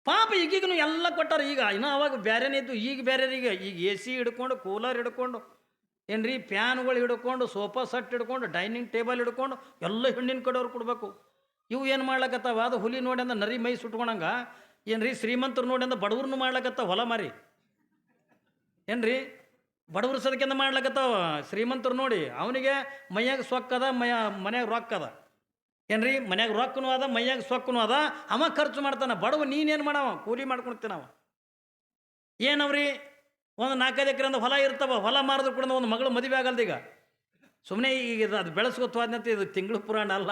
ಪಾಪ ಈಗೀಗನು ಎಲ್ಲ ಕೊಟ್ಟಾರ. ಈಗ ಇನ್ನು ಅವಾಗ ಬೇರೆನೇ ಇದ್ದು ಈಗ ಬೇರೆ ಈಗ ಎ ಸಿ ಹಿಡ್ಕೊಂಡು, ಕೂಲರ್ ಹಿಡ್ಕೊಂಡು, ಏನ್ರಿ ಫ್ಯಾನ್ಗಳು ಹಿಡ್ಕೊಂಡು, ಸೋಫಾ ಸೆಟ್ ಹಿಡ್ಕೊಂಡು, ಡೈನಿಂಗ್ ಟೇಬಲ್ ಹಿಡ್ಕೊಂಡು, ಎಲ್ಲ ಹೆಣ್ಣಿನ ಕಡೆಯವ್ರು ಕೊಡಬೇಕು. ಇವು ಏನು ಮಾಡ್ಲಕತ್ತಾವ? ಅದು ಹುಲಿ ನೋಡಿ ಅಂದ ನರಿ ಮೈ ಸುಟ್ಕೊಳಂಗ ಏನ್ರಿ ಶ್ರೀಮಂತರು ನೋಡಿ ಅಂದ ಬಡವ್ರನ್ನೂ ಮಾಡ್ಲಕತ್ತಾವ ಹೊಲ ಮಾರಿ. ಏನ್ರಿ ಬಡವ್ರ ಸದಕ್ಕೆಂದ ಮಾಡ್ಲಕತ್ತಾವ? ಶ್ರೀಮಂತರು ನೋಡಿ, ಅವನಿಗೆ ಮೈಯಾಗ ಸೊಕ್ಕದ, ಮಯ ಮನ್ಯಾಗ ರೊಕ್ಕದ. ಏನ್ರಿ? ಮನ್ಯಾಗ ರೊಕ್ಕನೂ ಅದ, ಮೈಯಾಗ ಸೊಕ್ಕನೂ ಅದ. ಅವ ಖರ್ಚು ಮಾಡ್ತಾನ. ಬಡವ ನೀನೇನು ಮಾಡವ? ಕೂಲಿ ಮಾಡ್ಕೊಳ್ತೀನವ. ಏನವ್ರಿ? ಒಂದು ನಾಲ್ಕೈದು ಎಕರೆ ಅಂದ ಹೊಲ ಇರ್ತಾವ. ಹೊಲ ಮಾರಿದ್ರು ಕೂಡ ಒಂದು ಮಗಳು ಮದುವೆ ಆಗಲ್ದು ಈಗ. ಸುಮ್ಮನೆ ಈಗ ಅದು ಬೆಳೆಸ್ಕೊತ್ವಾದ್ನಂತ ಇದು ತಿಂಗಳು ಪುರಾಣ ಅಲ್ಲ.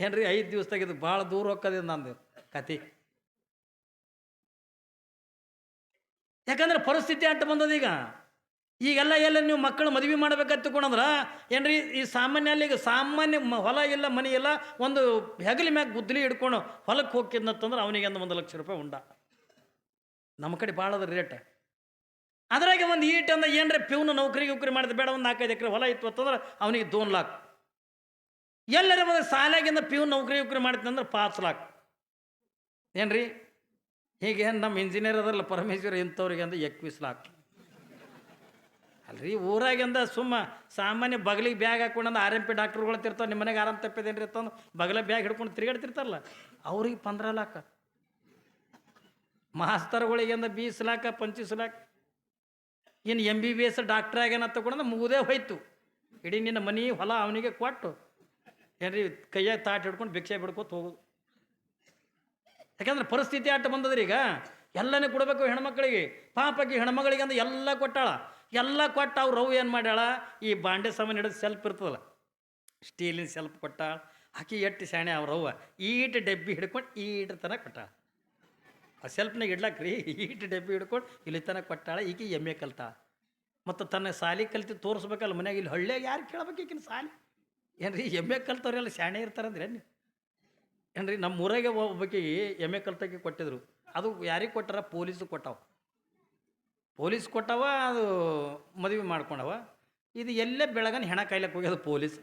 ಏನ್ರಿ? ಐದು ದಿವಸದಾಗ ಇದು ಭಾಳ ದೂರ ಹೋಗ್ತದೆ ನಂದು ಕತಿ ಯಾಕಂದ್ರೆ ಪರಿಸ್ಥಿತಿ ಅಂಟು ಬಂದದ ಈಗ. ಈಗೆಲ್ಲ ಎಲ್ಲ ನೀವು ಮಕ್ಕಳು ಮದುವೆ ಕೊಂಡ್ರೆ ಏನ್ರಿ, ಈ ಸಾಮಾನ್ಯ ಅಲ್ಲಿ ಈಗ ಸಾಮಾನ್ಯ ಹೊಲ ಇಲ್ಲ, ಮನೆ ಇಲ್ಲ, ಒಂದು ಹೆಗಲಿ ಮ್ಯಾಗ ಗುದ್ದಲಿ ಹಿಡ್ಕೊಂಡು ಹೊಲಕ್ಕೆ ಹೋಗ್ತಿದ್ನಂತಂದ್ರೆ ಅವನಿಗೆ ಒಂದು ಒಂದು ಲಕ್ಷ ರೂಪಾಯಿ ಉಂಡ. ನಮ್ಮ ಕಡೆ ಭಾಳ ಅದ ರೇಟ್ ಅದ್ರಾಗೆ ಒಂದು ಈಟ್ ಅಂದ್ರೆ ಏನ್ರಿ, ಪ್ಯೂನ್ ನೌಕರಿ ಉಕ್ರಿ ಮಾಡಿದ ಬೇಡ, ಒಂದು ನಾಲ್ಕೈದು ಎಕರೆ ಹೊಲ ಇತ್ತು ಅಂತಂದ್ರೆ ಅವನಿಗೆ ದೋನ್ ಲಾಕ್. ಎಲ್ಲರ ಒಂದು ಸಾಲಾಗಿಂದ ಪ್ಯೂನ್ ನೌಕರಿ ಉಕ್ರಿ ಮಾಡ್ತಂದ್ರೆ ಪಾಚ್ ಲಾಕ್. ಏನ್ರಿ, ಹೀಗೆ ನಮ್ಮ ಇಂಜಿನಿಯರ್ ಅದಲ್ಲ ಪರಮೇಶ್ವರ ಇಂಥವ್ರಿಗೆ ಅಂದ್ರೆ ಎಕ್ವಿಸ್ ಲಾಕ್. ಅಲ್ರಿ? ಊರಾಗಿಂದ ಸುಮ್ಮ ಸಾಮಾನ್ಯ ಬಗಲಿಗೆ ಬ್ಯಾಗ್ ಹಾಕೊಂಡು ಆರ್ ಎಂ ಪಿ ಡಾಕ್ಟ್ರುಗಳು ತಿರ್ತಾವೆ ನಿಮ್ಮ ಮನೆಗೆ ಆರಾಮ್ ತಪ್ಪಿದೇನ್ರಿ ಬಗಲ ಬ್ಯಾಗ್ ಹಿಡ್ಕೊಂಡು ತಿರುಗಾಡ್ತಿರ್ತಾರಲ್ಲ, ಅವ್ರಿಗೆ ಪಂದ್ರ ಲಾಕ. ಮಾಸ್ತರ್ಗಳಿಗೆಂದ ಬೀಸ್ ಲಾಕ, ಪಂಚೀಸ್ ಲಾಖ ಇನ್ನು M B B S doctor ಆಗ್ಯಾನ ತಗೊಂಡ್ರೆ ಮುಗುದೇ ಹೋಯ್ತು. ಇಡೀ ನಿನ್ನ ಮನೆ ಹೊಲ ಅವನಿಗೆ ಕೊಟ್ಟು, ಏನ್ರಿ ಕೈಯಾಗ ತಾಟ್ ಹಿಡ್ಕೊಂಡು ಭಿಕ್ಷೆ ಬಿಡ್ಕೊತ ಹೋಗೋದು. ಯಾಕಂದ್ರೆ ಪರಿಸ್ಥಿತಿ ಆಟ ಬಂದದ್ರಿ ಈಗ ಎಲ್ಲನೇ ಕೊಡಬೇಕು ಹೆಣ್ಮಕ್ಳಿಗೆ. ಪಾಪಕ್ಕೆ ಹೆಣ್ಮಗಳಿಗೆ ಅಂದ್ರೆ ಎಲ್ಲ ಕೊಟ್ಟಾಳ. ಎಲ್ಲ ಕೊಟ್ಟು ಅವ್ರು ರವ್ ಏನು ಮಾಡ್ಯಾಳ? ಈ ಬಾಂಡೆ ಸಾಮಾನು ಹಿಡಿದು ಸೆಲ್ಫ್ ಇರ್ತದಲ್ಲ ಸ್ಟೀಲಿನ ಸೆಲ್ಫ್ ಕೊಟ್ಟಾಳ ಆಕಿ ಎಟ್ಟು ಸಾಣೆ ಅವ್ರ ಅವ್ವ, ಈಟ್ ಡಬ್ಬಿ ಹಿಡ್ಕೊಂಡು ಈಟ್ ತನಕ ಕೊಟ್ಟಾಳ. ಆ ಸೆಲ್ಪ್ನಾಗ ಇಡ್ಲಾಕ್ ರೀ, ಈಟ್ ಡಬ್ಬಿ ಹಿಡ್ಕೊಂಡು ಇಲ್ಲಿ ತನಕ ಕೊಟ್ಟಾಳ, ಈಕಿ ಎಮ್ಮೆ ಕಲ್ತಾಳ. ಮತ್ತು ತನ್ನ ಸಾಲಿ ಕಲ್ತಿ ತೋರಿಸ್ಬೇಕಲ್ಲ ಮನ್ಯಾಗ, ಇಲ್ಲಿ ಹಳ್ಳಿಯಾಗ ಯಾರು ಕೇಳ್ಬೇಕು ಈಕಿನ ಸಾಲಿ? ಏನ್ರಿ, ಎಮ್ಮೆ ಕಲ್ತವ್ರೆಲ್ಲ ಶಾಣೆ ಇರ್ತಾರಂದ್ರೆ ಏನು ಏನ್ರಿ? ನಮ್ಮ ಊರಾಗೆ ಒಬ್ಬಾಕಿಗೆ ಎಮ್ಮೆ ಕಲ್ತಕ್ಕೆ ಕೊಟ್ಟಿದ್ರು, ಅದು ಯಾರಿಗೆ ಕೊಟ್ಟಾರ? ಪೊಲೀಸು ಕೊಟ್ಟಾವ. ಪೊಲೀಸ್ ಕೊಟ್ಟವ, ಅದು ಮದುವೆ ಮಾಡ್ಕೊಂಡವ. ಇದು ಎಲ್ಲೇ ಬೆಳಗನ ಹೆಣ ಕಾಯ್ಲಕ್ಕೆ ಹೋಗ್ಯದ ಪೊಲೀಸ್.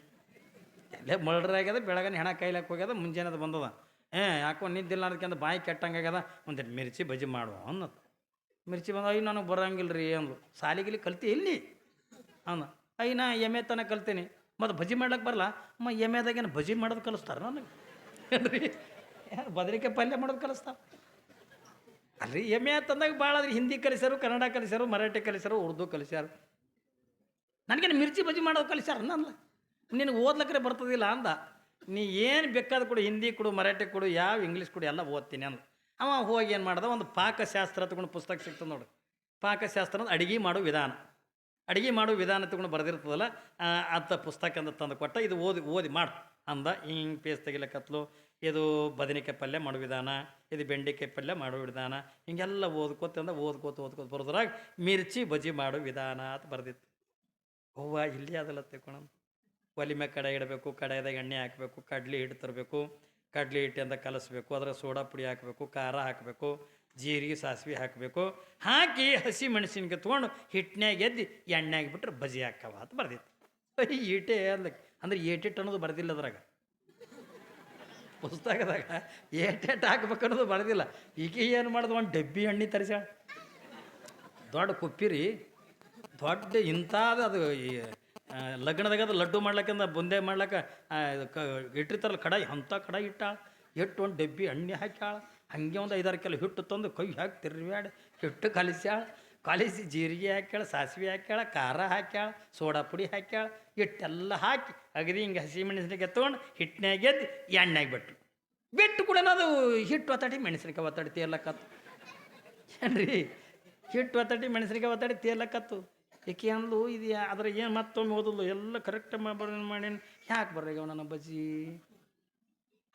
ಎಲ್ಲೇ ಮರ್ಡರ್ ಆಗ್ಯದ, ಬೆಳಗನ ಹೆಣ ಕಾಯ್ಲಕ್ಕೆ ಹೋಗ್ಯದ ಮುಂಜಾನೆ ಅದು ಬಂದದ. ಏ ಯಾಕೋ ನಿದ್ದಿಲ್ಲ ಅದಕ್ಕೆ ಬಾಯಿ ಕೆಟ್ಟಂಗಾಗ್ಯದ ಒಂದು ಮಿರ್ಚಿ ಬಜ್ಜಿ ಮಾಡುವ ಅನ್ನತ್ತ ಮಿರ್ಚಿ ಬಂದ, ಅಯ್ಯ, ನನಗೆ ಬರಂಗಿಲ್ಲ ರೀ ಅಂದ್ಲು ಸಾಲಿಗಿಲಿ ಕಲ್ತಿ ಇಲ್ಲಿ ಅಂದ, ಅಯ್ಯ, ನಾ ಎಮ್ಮೆ ತನಕ ಕಲ್ತೀನಿ. ಮತ್ತು ಬಜ್ಜಿ ಮಾಡ್ಲಕ್ಕೆ ಬರಲ್ಲ. ಮ ಎಮ್ಮೆದಾಗೇನು ಬಜ್ಜಿ ಮಾಡೋದು ಕಲಿಸ್ತಾರ ನನಗೆ? ಬದರಿಕೆ ಪಲ್ಯ ಮಾಡೋದು ಕಲಿಸ್ತಾರ? ಅಲ್ರಿ ಎ ತಂದಾಗ ಭಾಳ ಆದ್ರೆ ಹಿಂದಿ ಕಲಿಸ್ಯಾರು, ಕನ್ನಡ ಕಲಿಸ್ಯಾರು, ಮರಾಠಿ ಕಲಿಸ್ಯಾರು, ಉರ್ದು ಕಲಿಸ್ಯಾರು. ನನಗೇನು ಮಿರ್ಚಿ ಬಜ್ಜಿ ಮಾಡೋದು ಕಲಿಸ್ಯಾರ ನಂದ ನಿನಗೆ ಓದ್ಲಕ್ಕರೆ ಬರ್ತದಿಲ್ಲ ಅಂದ. ನೀ ಏನು ಬೇಕಾದ ಕೊಡು, ಹಿಂದಿ ಕೊಡು, ಮರಾಠಿ ಕೊಡು, ಯಾವ ಇಂಗ್ಲೀಷ್ ಕೊಡು, ಎಲ್ಲ ಓದ್ತೀನಿ ಅಂದ ಅವ ಹೋಗಿ ಏನು ಮಾಡ್ದ, ಒಂದು ಪಾಕಶಾಸ್ತ್ರ ತಗೊಂಡು ಪುಸ್ತಕ ಸಿಗ್ತದೆ ನೋಡಿ. ಪಾಕಶಾಸ್ತ್ರ ಅಂದ್ರೆ ಅಡಿಗೆ ಮಾಡೋ ವಿಧಾನ. ಅಡುಗೆ ಮಾಡೋ ವಿಧಾನ ತಗೊಂಡು ಬರೆದಿರ್ತದಲ್ಲ ಅಂತ ಪುಸ್ತಕ ಅಂತ ತಂದು ಕೊಟ್ಟ, ಇದು ಓದಿ ಓದಿ ಮಾಡು ಅಂದ. ಹಿಂಗೆ ಪೇಸ್ ತೆಗಿಲಕತ್ಲು ಇದು ಬದನೆಕಾಯಿ ಪಲ್ಯ ಮಾಡೋ ವಿಧಾನ, ಇದು ಬೆಂಡೆಕಾಯಿ ಪಲ್ಯ ಮಾಡೋ ವಿಧಾನ, ಹಿಂಗೆಲ್ಲ ಓದ್ಕೋತ ಓದ್ಕೊತ ಓದ್ಕೋತ ಓದ್ಕೋತ ಬರೋದ್ರಾಗ ಮಿರ್ಚಿ ಬಜಿ ಮಾಡೋ ವಿಧಾನ ಅಂತ ಬರ್ದಿತ್ತು. ಹೂವ ಇಲ್ಲಿ ಅದಲ್ಲ ತಿಳ್ಕೊಳ ಒಲಿ ಮ್ಯಾಗ ಕಡೆ ಇಡಬೇಕು, ಕಡೆಯದಾಗ ಎಣ್ಣೆ ಹಾಕಬೇಕು, ಕಡ್ಲಿ ಹಿಟ್ಟು ತರಬೇಕು, ಕಡ್ಲಿ ಹಿಟ್ಟಿಂದ ಕಲಸಬೇಕು ಅದರ ಸೋಡಾ ಪುಡಿ ಹಾಕಬೇಕು, ಖಾರ ಹಾಕಬೇಕು, ಜೀರಿಗೆ, ಸಾಸಿವೆ ಹಾಕಬೇಕು, ಹಾಕಿ ಹಸಿ ಮೆಣಸಿನ್ಕಾಯಿ ತೊಗೊಂಡು ಹಿಟ್ಟಿನಾಗ ಎದ್ದು ಎಣ್ಣೆಗೆ ಬಿಟ್ರೆ ಬಜಿ ಹಾಕವ ಅಂತ ಬರ್ದಿತ್ತು. ಈಟೆ ಅಂದಕ್ಕೆ ಅಂದ್ರೆ ಏಟಿಟ್ಟು ಅನ್ನೋದು ಬರ್ದಿಲ್ಲ ಅದ್ರಾಗ. ಪುಸ್ತಕದಾಗ ಏಟೇಟ್ ಹಾಕ್ಬೇಕು ಅನ್ನೋದು ಬರೋದಿಲ್ಲ. ಈಕೆ ಏನು ಮಾಡೋದು ಒಂದು ಡಬ್ಬಿ ಎಣ್ಣೆ ತರಿಸ್ಯಾಳ. ದೊಡ್ಡ ಕುಪ್ಪಿರಿ, ದೊಡ್ಡ ಇಂಥಾದ ಅದು ಈ ಲಗ್ನದಾಗ ಅದು ಲಡ್ಡು ಮಾಡ್ಲಕ್ಕಂದ ಬುಂದೆ ಮಾಡ್ಲಕ್ಕ ಇಟ್ಟಿರ್ತಾರಲ್ಲ ಕಡಾಯಿ, ಅಂಥ ಕಡಾಯಿ ಇಟ್ಟಾಳ. ಇಟ್ಟು ಒಂದು ಡಬ್ಬಿ ಎಣ್ಣೆ ಹಾಕ್ಯಾಳ. ಹಾಗೆ ಒಂದು ಐದಾರು ಕಿಲೋ ಹಿಟ್ಟು ತಂದು ಕೈ ಹಾಕಿ ತಿರ್ಬ್ಯಾಡ ಹಿಟ್ಟು ಕಲಿಸ್ಯಾಳ. ಕಲಿಸಿ ಜೀರಿಗೆ ಹಾಕ್ಯಾಳ, ಸಾಸಿವೆ ಹಾಕ್ಯಾಳ, ಖಾರ ಹಾಕ್ಯಾಳ, ಸೋಡಾ ಪುಡಿ ಹಾಕ್ಯಾಳ, ಇಟ್ಟೆಲ್ಲ ಹಾಕಿ ಅಗದಿ ಹಿಂಗೆ ಹಸಿ ಮೆಣಸಿನಕಾಯಿ ತೊಗೊಂಡು ಹಿಟ್ಟಿನಾಗ ಎದ್ದು ಎಣ್ಣೆಗೆ ಬಿಟ್ಟು ಬಿಟ್ಟು ಕೂಡ ಅದು ಹಿಟ್ಟು ಒತ್ತಾಡಿ, ಮೆಣಸಿನಕಾಯಿ ಒತ್ತಾಡಿ ತೇರ್ಲಕ್ಕತ್ತು ಏನ್ರಿ? ಹಿಟ್ಟು ಒತ್ತಾಡಿ, ಮೆಣಸಿನಕಾಯಿ ಒತ್ತಾಡಿ ತೇಲಕತ್ತು ಏಕೆ ಅಂದ್ಲು, ಇದು ಅದ್ರ ಏನು ಮತ್ತೊಮ್ಮೆ ಓದಲು ಎಲ್ಲ ಕರೆಕ್ಟ್ ಮಾಡಿ ಯಾಕೆ ಯಾಕೆ ಬರ್ರಾಗ ನನ್ನ ಬಜ್ಜಿ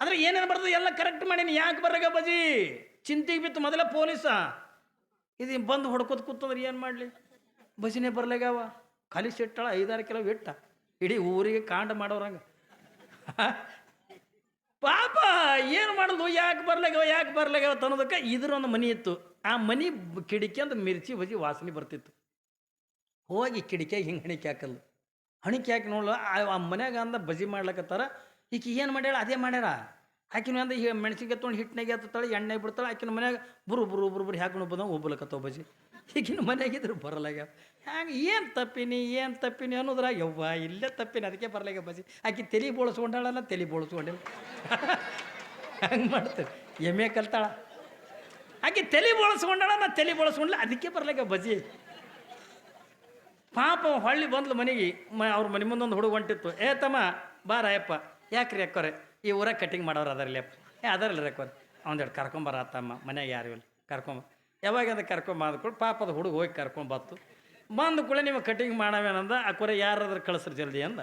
ಅದ್ರ ಏನೇನು ಬರ್ತದೆ ಎಲ್ಲ ಕರೆಕ್ಟ್ ಮಾಡೀನಿ? ಯಾಕೆ ಬರ್ರಾಗ ಬಜ್ಜಿ ಚಿಂತೆಗೆ ಬಿತ್ತು ಮೊದಲ ಪೊಲೀಸ. ಇದು ಬಂದು ಹೊಡ್ಕೋತ ಕೂತಂದ್ರೆ ಏನು ಮಾಡಲಿ? ಬಸಿನೇ ಬರ್ಲಾಗ್ಯಾವ ಖಾಲಿ ಸಿಟ್ಟಾಳ ಐದಾರು ಕಿಲೋ ಇಟ್ಟ ಇಡೀ ಊರಿಗೆ ಕಾಂಡ ಮಾಡೋರಂಗ [LAUGHS] ಪಾಪ, ಏನು ಮಾಡೋದು? ಯಾಕೆ ಬರ್ಲಾಗ್ಯಾವ ಯಾಕೆ ಬರ್ಲಾಗ್ಯಾವ ಅನ್ನೋದಕ್ಕೆ ಇದ್ರೊಂದು ಮನಿ ಇತ್ತು. ಆ ಮನಿ ಕಿಡಿಕೆ ಅಂತ ಮಿರ್ಚಿ ಬಜಿ ವಾಸನೆ ಬರ್ತಿತ್ತು. ಹೋಗಿ ಕಿಡಿಕೆ ಹಿಂಗೆ ಹಣಿಕೆ ಹಾಕಲ್ಲ ಹಣಿಕೆ ಹಾಕಿ ಆ- ಮನ್ಯಾಗ ಅಂದ ಬಜಿ ಮಾಡ್ಲಕತ್ತಾರ. ಈಕೆ ಏನು ಮಾಡ್ಯಾಳ? ಅದೇ ಮಾಡ್ಯಾರ. ಆಕಿನ ಅಂದ ಈಗ ಮೆಣಸಿಗೆ ತೊಗೊಂಡು ಹಿಟ್ಟಿನಾಗೆ ಎತ್ತಾಳೆ ಎಣ್ಣೆ ಬಿಡ್ತಾಳೆ, ಆಕಿನ ಮನ್ಯಾಗ ಬುರು ಬುರು ಬುರು ಬುರು ಹಾಕೊಂಡು ಬಂದ ಒಬ್ಬಲಕತ್ತಾವ ಬಜಿ ಈಗಿನ ಮನೆಯಾಗಿದ್ರು ಬರಲಾಗ್ಯಾವ. ಹ್ಯಾಂಗ, ಏನು ತಪ್ಪಿನಿ ಏನು ತಪ್ಪಿನಿ ಅನ್ನೋದ್ರ, ಯವ್ವ, ಇಲ್ಲೇ ತಪ್ಪಿನಿ, ಅದಕ್ಕೆ ಬರಲಾಗ್ಯ ಬಜಿ ಆಕಿ ತಲೆ ಬೋಳಿಸ್ಕೊಂಡಾಳಲ್ಲ, ತಲೆ ಬೋಳಿಸ್ಕೊಂಡಿಲ್ಲ. ಹಂಗೆ ಮಾಡ್ತಾರೆ ಎಮ್ಮೆ ಕಲ್ತಾಳ. ಆಕೆ ತಲೆ ಬೋಳಿಸ್ಕೊಂಡಾಳ ನಾ ತಲೆ ಬೋಳಿಸ್ಕೊಂಡ್ಲ ಅದಕ್ಕೆ ಬರ್ಲಾಗ ಬಜಿ ಪಾಪ ಹೊಳ್ಳಿ ಬಂದ್ಲು ಮನೆಗೆ, ಮ, ಅವ್ರ ಮನೆ ಮುಂದೊಂದು ಹುಡುಗ ಹೊಂಟಿತ್ತು. ಏ ತಮ್ಮ ರಾಯಪ್ಪ ಯಾಕ್ರಿ ಅಕ್ಕೋರೆ? ಈ ಊರಾಗ ಕಟಿಂಗ್ ಮಾಡೋರು ಅದರಲ್ಲಿ ಅಪ್ಪ. ಏ, ಅದರಲ್ಲಿ ರೀ ಅಕ್ಕೋರೆ ಒಂದೆರಡು ಕರ್ಕೊಂಬರ ತಮ್ಮ ಮನೆಯಾಗ ಯಾರು ಇಲ್ಲ. ಕರ್ಕೊಂಬ ಯಾವಾಗ ಅದು ಕರ್ಕೊಂಬಂದ್ಕೊಂಡು ಪಾಪದ ಹುಡುಗ ಹೋಗಿ ಕರ್ಕೊಂಬತ್ತು ಬಂದ ಕೂಡ ನೀವು ಕಟಿಂಗ್ ಮಾಡವೇನಂದ ಕೊರೆ ಯಾರಾದ್ರೂ ಕಳಿಸ್ರಿ ಜಲ್ದಿ ಅಂದ.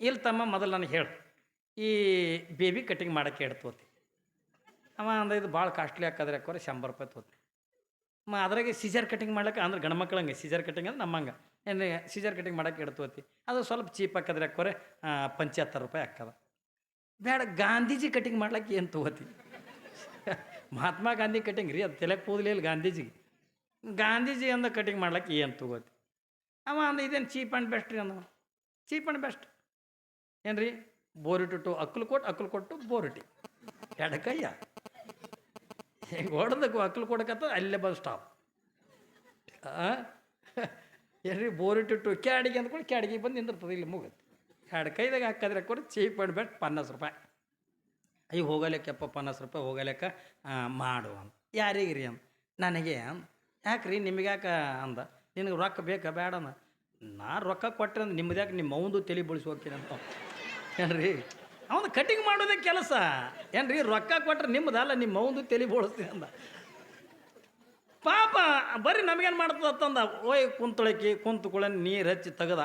ಇಲ್ಲಿ ತಮ್ಮ ಮೊದಲು ನನಗೆ ಹೇಳು, ಈ ಬೇಬಿ ಕಟಿಂಗ್ ಮಾಡೋಕ್ಕೆ ಎಡ್ ತೋತಿ. ಅವ ಅಂದ, ಇದು ಭಾಳ ಕಾಸ್ಟ್ಲಿ ಹಾಕದ್ರೆ ಕೊರೆ ಶಂಬರ್ ರೂಪಾಯಿ ತೋತಿ. ಮ, ಅದ್ರಾಗೆ ಸಿಜರ್ ಕಟಿಂಗ್ ಮಾಡ್ಲಿಕ್ಕೆ, ಅಂದ್ರೆ ಗಂಡು ಮಕ್ಳಂಗೆ ಸಿಜರ್ ಕಟಿಂಗ್ ಅಂದ್ರೆ ನಮ್ಮಂಗೆ. ಏನು ಸಿಜರ್ ಕಟಿಂಗ್ ಮಾಡಕ್ಕೆ ಇಡ್ತೋತಿ ಅದು ಸ್ವಲ್ಪ ಚೀಪ್ ಹಾಕಿದ್ರೆ ಕೊರೆ ಪಂಚಹತ್ತರ ರೂಪಾಯಿ ಹಾಕದ ಬೇಡ, ಗಾಂಧೀಜಿ ಕಟಿಂಗ್ ಮಾಡ್ಲಿಕ್ಕೆ ಏನು ತಗೋತಿ? ಮಹಾತ್ಮ ಗಾಂಧಿ ಕಟಿಂಗ್ ರೀ, ಅದು ತಲೆಗೆ ಕೂದಲಿಲ್ಲ ಗಾಂಧೀಜಿಗೆ. ಗಾಂಧೀಜಿ ಅಂದ ಕಟಿಂಗ್ ಮಾಡ್ಲಿಕ್ಕೆ ಏನು ತಗೋತಿ? ಅವ ಅಂದ, ಇದೇನು ಚೀಪ್ ಆ್ಯಂಡ್ ಬೆಸ್ಟ್ ರೀ ಅಂದ. Cheap and best. ಏನು ರೀ? ಬೋರಿಟು ಟು ಅಕ್ಕಲು ಕೊಟ್ಟು ಅಕ್ಕಲು ಕೊಟ್ಟು ಬೋರಿಟಿ ಎಡಕಯ್ಯ. ಹಿಂಗೆ ಹೊಡೆದಕ್ಕೆ ಅಕ್ಕಲು ಕೊಡಕತ್ತ ಅಲ್ಲೇ ಬಂದು ಸ್ಟಾಪ್ ಏನ್ರಿ ಬೋರಿಟ್ಟಿಟ್ಟು ಕ್ಯಾಡಿಗೆ ಅಂದ್ಕೊಂಡು ಕ್ಯಾಡಿಗೆ ಬಂದು ನಿಂದಿರ್ತದೆ, ಇಲ್ಲಿ ಮುಗುತ್ತೆ ಎರಡು ಕೈದಾಗ ಹಾಕಿದ್ರೆ ಕೊಡು ಚೀಪ್ ಮಾಡ್ಬೇಡ ಪನ್ನಾಸ್ ರೂಪಾಯಿ. ಅಯ್ಯ ಹೋಗಲಿಕ್ಕಪ್ಪ ಪನ್ನಾಸ್ ರೂಪಾಯಿ ಹೋಗಲೇಕ ಮಾಡು ಅಂತ ಯಾರಿಗೆ ರೀ ನನಗೆ ಯಾಕೆ ರೀ ನಿಮಗೆ ಯಾಕೆ ಅಂದ? ನಿನಗೆ ರೊಕ್ಕ ಬೇಕಾ? ಬೇಡ ಅಂದ. ನಾ ರೊಕ್ಕ ಕೊಟ್ಟರೆ ಅಂದ್ರೆ ನಿಮ್ಮದು ಯಾಕೆ ನಿಮ್ಮ ಅವಂದು ತಲೆ ಬಳಸಿ ಹೋಗ್ತೀನಿ ಅಂತ. ಏನ್ರಿ? ಅವನು ಕಟಿಂಗ್ ಮಾಡೋದೇ ಕೆಲಸ. ಏನ್ರಿ, ರೊಕ್ಕ ಕೊಟ್ರೆ ನಿಮ್ಮದಲ್ಲ ನಿಮ್ಮ ಅವಂದು ತಲೆ ಬೋಳಿಸ್ತೀನಿ ಅಂದ. ಪಾಪ, ಬರೀ ನಮಗೇನು ಮಾಡ್ತದ ಅಂತಂದ, ಓಯ್ ಕುಂತೊಳಕಿ ಕುಂತುಕೊಳ್ಳೆ ನೀರು ಹಚ್ಚಿ ತೆಗದ.